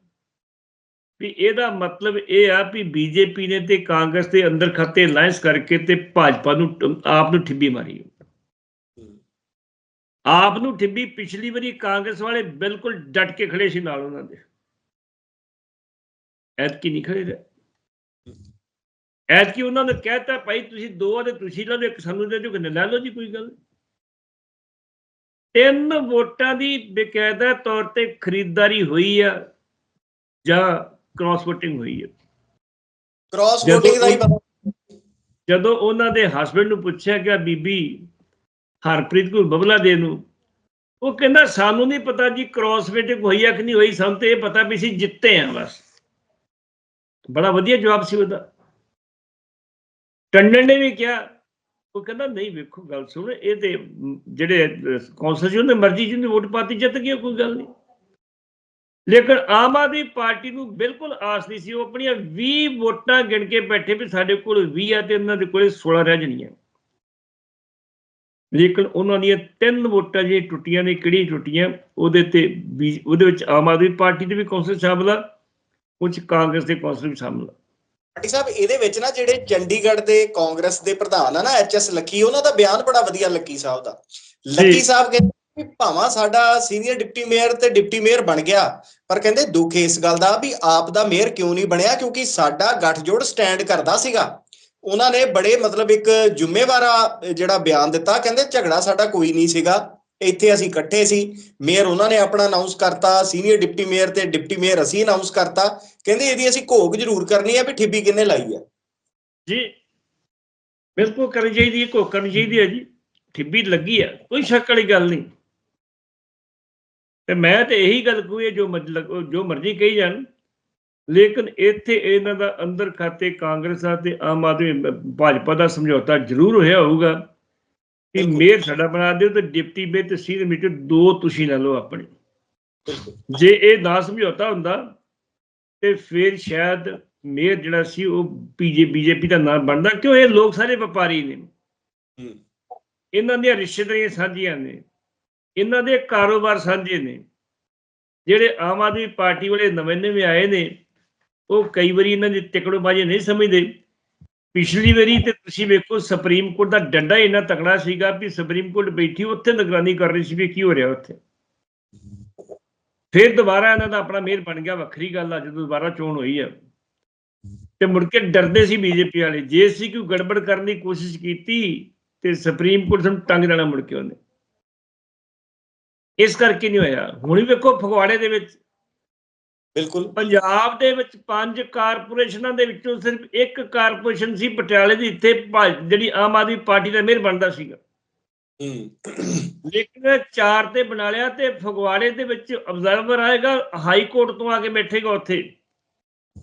ਵੀ ਇਹਦਾ ਮਤਲਬ ਇਹ ਆ ਵੀ ਬੀਜੇਪੀ ਨੇ ਤੇ ਕਾਂਗਰਸ ਦੇ ਅੰਦਰ ਖਾਤੇ ਅਲਾਈਅੰਸ ਕਰਕੇ ਤੇ ਭਾਜਪਾ ਨੂੰ ਆਪ ਨੂੰ ਠਿੱਬੀ ਮਾਰੀ। ਆਪ ਨੂੰ ਠਿੱਬੀ ਪਿਛਲੀ ਵਾਰੀ ਕਾਂਗਰਸ ਵਾਲੇ ਬਿਲਕੁਲ ਡਟ ਕੇ ਖੜੇ ਸੀ ਨਾਲ ਉਹਨਾਂ ਦੇ। ਐਤਕੀ ਨਹੀਂ ਖੜੇ ਰਹੇ। ਐਤਕੀ ਉਹਨਾਂ ਨੇ ਕਹਿਤਾ ਭਾਈ ਤੁਸੀਂ ਦੋ ਆ ਤੇ ਤੁਸੀਂ ਲੈ ਲਓ ਇੱਕ ਸਾਨੂੰ ਦੇ ਦਿਓ ਕਿ ਲੈ ਲਓ ਜੀ ਕੋਈ ਗੱਲ ਨਹੀਂ। ਤਿੰਨ ਵੋਟਾਂ ਦੀ ਬਕਾਇਦਾ ਤੌਰ ਤੇ ਖਰੀਦਦਾਰੀ ਹੋਈ ਆ ਜਾਂ ਕ੍ਰਾਸ ਵੋਟਿੰਗ ਹੋਈ ਹੈ ਕ੍ਰਾਸ ਵੋਟਿੰਗ ਦਾ ਹੀ ਪਤਾ। ਜਦੋਂ ਉਹਨਾਂ ਦੇ ਹਸਬੰਡ ਨੂੰ ਪੁੱਛਿਆ ਗਿਆ ਬੀਬੀ ਹਰਪ੍ਰੀਤ ਕੌਰ ਬਬਲਾ ਦੇ ਨੂੰ ਉਹ ਕਹਿੰਦਾ ਸਾਨੂੰ ਨਹੀਂ ਪਤਾ ਜੀ ਕ੍ਰਾਸ ਵੋਟਿੰਗ ਹੋਈ ਆ ਕਿ ਨਹੀਂ ਹੋਈ ਸਾਨੂੰ ਤੇ ਇਹ ਪਤਾ ਵੀ ਅਸੀਂ ਜਿੱਤੇ ਆ ਬਸ। ਬੜਾ ਵਧੀਆ ਜਵਾਬ ਸੀ ਉਹਦਾ। ਟੰਡਨ ਨੇ ਵੀ ਕਿਹਾ ਉਹ ਕਹਿੰਦਾ, ਨਹੀਂ ਵੇਖੋ, ਗੱਲ ਸੁਣ, ਇਹ ਤੇ ਜਿਹੜੇ ਕੌਂਸਲ ਸੀ, ਉਹਨੇ ਮਰਜ਼ੀ ਜਿਹਨੇ ਵੋਟ ਪਾਤੀ, ਜਿੱਤ ਗਿਆ ਕੋਈ ਗੱਲ ਨਹੀਂ। ਲੇਕਿਨ ਆਮ ਆਦਮੀ ਪਾਰਟੀ ਨੂੰ ਬਿਲਕੁਲ ਆਸ ਨਹੀਂ ਸੀ, ਉਹ ਆਪਣੀਆਂ 20 ਵੋਟਾਂ ਗਿਣ ਕੇ ਬੈਠੇ ਵੀ ਸਾਡੇ ਕੋਲ 20 ਆ ਤੇ ਉਹਨਾਂ ਦੇ ਕੋਲੇ 16 ਰਹਿ ਜਾਣੀਆਂ। ਲੇਕਿਨ ਉਹਨਾਂ ਦੀਆਂ ਤਿੰਨ ਵੋਟਾਂ ਜਿਹੜੀਆਂ ਟੁੱਟੀਆਂ ਨੇ ਕਿਹੜੀ ਟੁੱਟੀਆਂ, ਉਹਦੇ ਤੇ ਵੀ, ਉਹਦੇ ਵਿੱਚ ਆਮ ਆਦਮੀ ਪਾਰਟੀ ਦੇ ਵੀ ਕੌਂਸਲ ਸ਼ਾਮਲ ਆ ਕੁਝ ਕਾਂਗਰਸ ਦੇ ਕੌਂਸਲ ਵੀ ਸ਼ਾਮਲ ਆ। ਪੱਟੀ ਸਾਹਿਬ ਇਹਦੇ ਵਿੱਚ ਨਾ ਜਿਹੜੇ ਚੰਡੀਗੜ੍ਹ ਦੇ ਕਾਂਗਰਸ ਦੇ ਪ੍ਰਧਾਨ ਆ ਨਾ ਐਚਐਸ ਲੱਕੀ ਉਹਨਾਂ ਦਾ ਬਿਆਨ ਬੜਾ ਵਧੀਆ ਲੱਕੀ ਸਾਹਿਬ ਦਾ। ਲੱਕੀ ਸਾਹਿਬ ਕਹਿੰਦੇ ਵੀ ਭਾਵੇਂ ਸਾਡਾ ਸੀਨੀਅਰ ਡਿਪਟੀ ਮੇਅਰ ਤੇ ਡਿਪਟੀ ਮੇਅਰ ਬਣ ਗਿਆ ਪਰ ਕਹਿੰਦੇ ਦੁੱਖ ਇਸ ਗੱਲ ਦਾ ਵੀ ਆਪ ਦਾ ਮੇਅਰ ਕਿਉਂ ਨਹੀਂ ਬਣਿਆ ਕਿਉਂਕਿ ਸਾਡਾ ਗੱਠਜੋੜ ਸਟੈਂਡ ਕਰਦਾ ਸੀਗਾ। ਉਹਨਾਂ ਨੇ ਬੜੇ ਮਤਲਬ ਇੱਕ ਜ਼ਿੰਮੇਵਾਰਾ ਜਿਹੜਾ ਬਿਆਨ ਦਿੱਤਾ ਕਹਿੰਦੇ ਝਗੜਾ ਸਾਡਾ ਕੋਈ ਨਹੀਂ ਸੀਗਾ। ਇੱਥੇ ਅਸੀਂ ਇਕੱਠੇ ਸੀ। ਮੇਅਰ ਉਹਨਾਂ ਨੇ ਆਪਣਾ ਅਨਾਉਂਸ ਕਰਤਾ ਸੀਨੀਅਰ ਡਿਪਟੀ ਮੇਅਰ ਤੇ ਡਿਪਟੀ ਮੇਅਰ ਅਸੀਂ ਅਨਾਉਂਸ ਕਰਤਾ। ਕਹਿੰਦੇ ਇਹਦੀ ਅਸੀਂ ਘੋਖ ਜ਼ਰੂਰ ਕਰਨੀ ਹੈ ਵੀ ਠਿੱਬੀ ਕਿੰਨੇ ਲਾਈ ਹੈ ਜੀ, ਬਿਲਕੁਲ ਕਰਨੀ ਚਾਹੀਦੀ ਹੈ ਘੋਖ ਕਰਨੀ ਚਾਹੀਦੀ ਹੈ ਜੀ। ਠਿੱਬੀ ਲੱਗੀ ਹੈ ਕੋਈ ਸ਼ੱਕ ਵਾਲੀ ਗੱਲ ਨਹੀਂ। ਤੇ ਮੈਂ ਤੇ ਇਹੀ ਗੱਲ ਕਹੂਏ ਜੋ ਜੋ ਮਰਜ਼ੀ ਕਹੀ ਜਾਣ। ਲੇਕਿਨ ਇੱਥੇ ਇਹਨਾਂ ਦਾ ਅੰਦਰ ਖਾਤੇ ਕਾਂਗਰਸ ਦਾ ਤੇ ਆਮ ਆਦਮੀ, ਭਾਜਪਾ ਦਾ ਸਮਝੌਤਾ ਜ਼ਰੂਰ ਹੋਇਆ ਹੋਊਗਾ। ਕਿ। ਮੇਅਰ ਸਾਡਾ ਬਣਾ ਦਿਓ ਤੇ ਡਿਪਟੀ ਮੇਅਰ ਤੇ ਸੀਨੀਅਰ ਮੀਟਰ ਦੋ ਤੁਸੀਂ ਲੈ ਲਓ ਆਪਣੇ। ਜੇ ਇਹ ਨਾ ਸਮਝੌਤਾ ਹੁੰਦਾ ਤੇ ਫਿਰ ਸ਼ਾਇਦ ਮੇਅਰ ਜਿਹੜਾ ਸੀ ਉਹ ਪੀਜੇ ਬੀਜੇਪੀ ਦਾ ਨਾਮ ਬਣਦਾ ਕਿਉਂ? ਇਹ ਲੋਕ ਸਾਰੇ ਵਪਾਰੀ ਨੇ। ਇਹਨਾਂ ਦੀਆਂ ਰਿਸ਼ਤੇਦਾਰੀਆਂ ਸਾਂਝੀਆਂ ਨੇ। ਇਹਨਾਂ ਦੇ ਕਾਰੋਬਾਰ ਸਾਂਝੇ ਨੇ। ਜਿਹੜੇ ਆਮ ਆਦਮੀ ਪਾਰਟੀ ਵਾਲੇ ਨਵੇਂ ਨਵੇਂ ਆਏ ਨੇ ਉਹ ਕਈ ਵਾਰੀ ਇਹਨਾਂ ਦੀ ਟਿਕੜੋਬਾਜ਼ੀ ਨਹੀਂ ਸਮਝਦੇ। ਪਿਛਲੀ ਵਾਰੀ ਤੇ ਤੁਸੀਂ ਵੇਖੋ ਸੁਪਰੀਮ ਕੋਰਟ ਦਾ ਡੰਡਾ ਇੰਨਾ ਤਕੜਾ ਸੀਗਾ ਵੀ ਸੁਪਰੀਮ ਕੋਰਟ ਬੈਠੀ ਉੱਥੇ ਨਿਗਰਾਨੀ ਕਰ ਰਹੀ ਸੀ ਵੀ ਕੀ ਹੋ ਰਿਹਾ ਉੱਥੇ। ਫਿਰ ਦੁਬਾਰਾ ਇਹਨਾਂ ਦਾ ਆਪਣਾ ਮੇਅਰ ਬਣ ਗਿਆ, ਵੱਖਰੀ ਗੱਲ ਆ, ਜਦੋਂ ਦੁਬਾਰਾ ਚੋਣ ਹੋਈ ਆ। ਤੇ ਮੁੜ ਕੇ ਡਰਦੇ ਸੀ ਬੀਜੇਪੀ ਵਾਲੇ, ਜੇ ਸੀ ਕੋਈ ਗੜਬੜ ਕਰਨ ਦੀ ਕੋਸ਼ਿਸ਼ ਕੀਤੀ ਤੇ ਸੁਪਰੀਮ ਕੋਰਟ ਨੂੰ ਟੰਗ ਦੇਣਾ ਮੁੜ ਕੇ ਉਹਨੇ। ਇਸ ਕਰਕੇ ਨਹੀਂ ਹੋਇਆ। ਹੁਣ ਵੀ ਵੇਖੋ ਫਗਵਾੜੇ ਦੇ ਵਿੱਚ ਬਿਲਕੁਲ। ਪੰਜਾਬ ਦੇ ਵਿੱਚ ਪੰਜ ਕਾਰਪੋਰੇਸ਼ਨਾਂ ਦੇ ਵਿੱਚੋਂ ਸਿਰਫ ਇੱਕ ਕਾਰਪੋਰੇਸ਼ਨ ਸੀ ਪਟਿਆਲੇ ਦੀ ਇੱਥੇ ਜਿਹੜੀ ਆਮ ਆਦਮੀ ਪਾਰਟੀ ਦਾ ਮੇਅਰ ਬਣਦਾ ਸੀਗਾ। ਲੇਕਿਨ ਚਾਰ ਤੇ ਬਣਾ ਲਿਆ ਤੇ ਫਗਵਾੜੇ ਦੇ ਵਿੱਚ ਅਬਜ਼ਰਵਰ ਆਏਗਾ ਹਾਈ ਕੋਰਟ ਤੋਂ ਆ ਕੇ ਬੈਠੇਗਾ ਉੱਥੇ।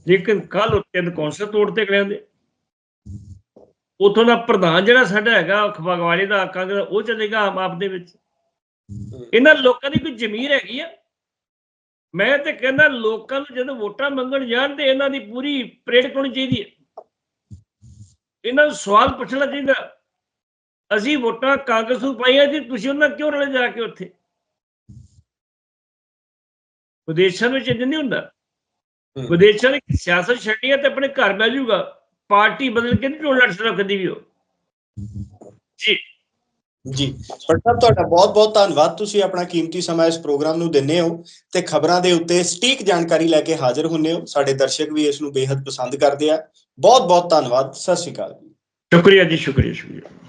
ਲੇਕਿਨ ਕੱਲ ਤਿੰਨ ਕੌਂਸਲ ਤੋੜ ਤੇ ਗਏ ਦੇ ਉਥੋਂ ਦਾ ਪ੍ਰਧਾਨ ਜਿਹੜਾ ਸਾਡਾ ਹੈਗਾ ਫਗਵਾੜੇ ਦਾ ਕਾਂਗਰਸ ਉਹ ਚਲੇਗਾ ਆਮ ਆਪ ਦੇ ਵਿੱਚ। ਇਹਨਾਂ ਲੋਕਾਂ ਦੀ ਕੋਈ ਜ਼ਮੀਰ ਹੈਗੀ ਆ? ਮੈਂ ਤੇ ਕਹਿੰਦਾ ਲੋਕਾਂ ਨੂੰ ਜਦੋਂ ਵੋਟਾਂ ਮੰਗਣ ਜਾਣ ਤੇ ਇਹਨਾਂ ਦੀ ਪੂਰੀ ਪਰੇਡ ਹੋਣੀ ਚਾਹੀਦੀ ਹੈ। ਇਹਨਾਂ ਨੂੰ ਸਵਾਲ ਪੁੱਛਣਾ ਚਾਹੀਦਾ। ਅਸੀਂ ਵੋਟਾਂ ਕਾਂਗਰਸ ਨੂੰ ਪਾਈਆਂ ਜੀ ਤੁਸੀਂ ਉਹਨਾਂ ਕਿਉਂ ਰਲੇ ਜਾ ਕੇ ਉੱਥੇ? ਵਿਦੇਸ਼ਾਂ ਵਿੱਚ ਇੰਜ ਨਹੀਂ ਹੁੰਦਾ। ਵਿਦੇਸ਼ਾਂ ਨੇ ਸਿਆਸਤ ਛੱਡੀ ਤੇ ਆਪਣੇ ਘਰ ਬਹਿ ਜਾਊਗਾ। ਪਾਰਟੀ ਬਦਲ ਕੇ ਨਹੀਂ ਚੋਣ ਲੜ ਸਕਦਾ ਕਦੀ ਵੀ ਉਹ। ਜੀ। ਜੀ। ਪਰ ਸਾਹਿਬ ਤੁਹਾਡਾ ਬਹੁਤ ਬਹੁਤ ਧੰਨਵਾਦ। ਤੁਸੀਂ ਆਪਣਾ ਕੀਮਤੀ ਸਮਾਂ ਇਸ ਪ੍ਰੋਗਰਾਮ ਨੂੰ ਦਿੰਦੇ ਹੋ ਤੇ ਖਬਰਾਂ ਦੇ ਉੱਤੇ ਸਟੀਕ ਜਾਣਕਾਰੀ ਲੈ ਕੇ ਹਾਜ਼ਰ ਹੁੰਨੇ ਹੋ। ਸਾਡੇ ਦਰਸ਼ਕ ਵੀ ਇਸ ਨੂੰ ਬੇहद ਪਸੰਦ ਕਰਦੇ ਆ। ਬਹੁਤ ਬਹੁਤ ਧੰਨਵਾਦ। ਸਤਿ ਸ਼੍ਰੀ ਅਕਾਲ ਜੀ। ਸ਼ੁਕਰੀਆ ਜੀ, ਸ਼ੁਕਰੀਆ ਸ਼ੁਕਰੀਆ।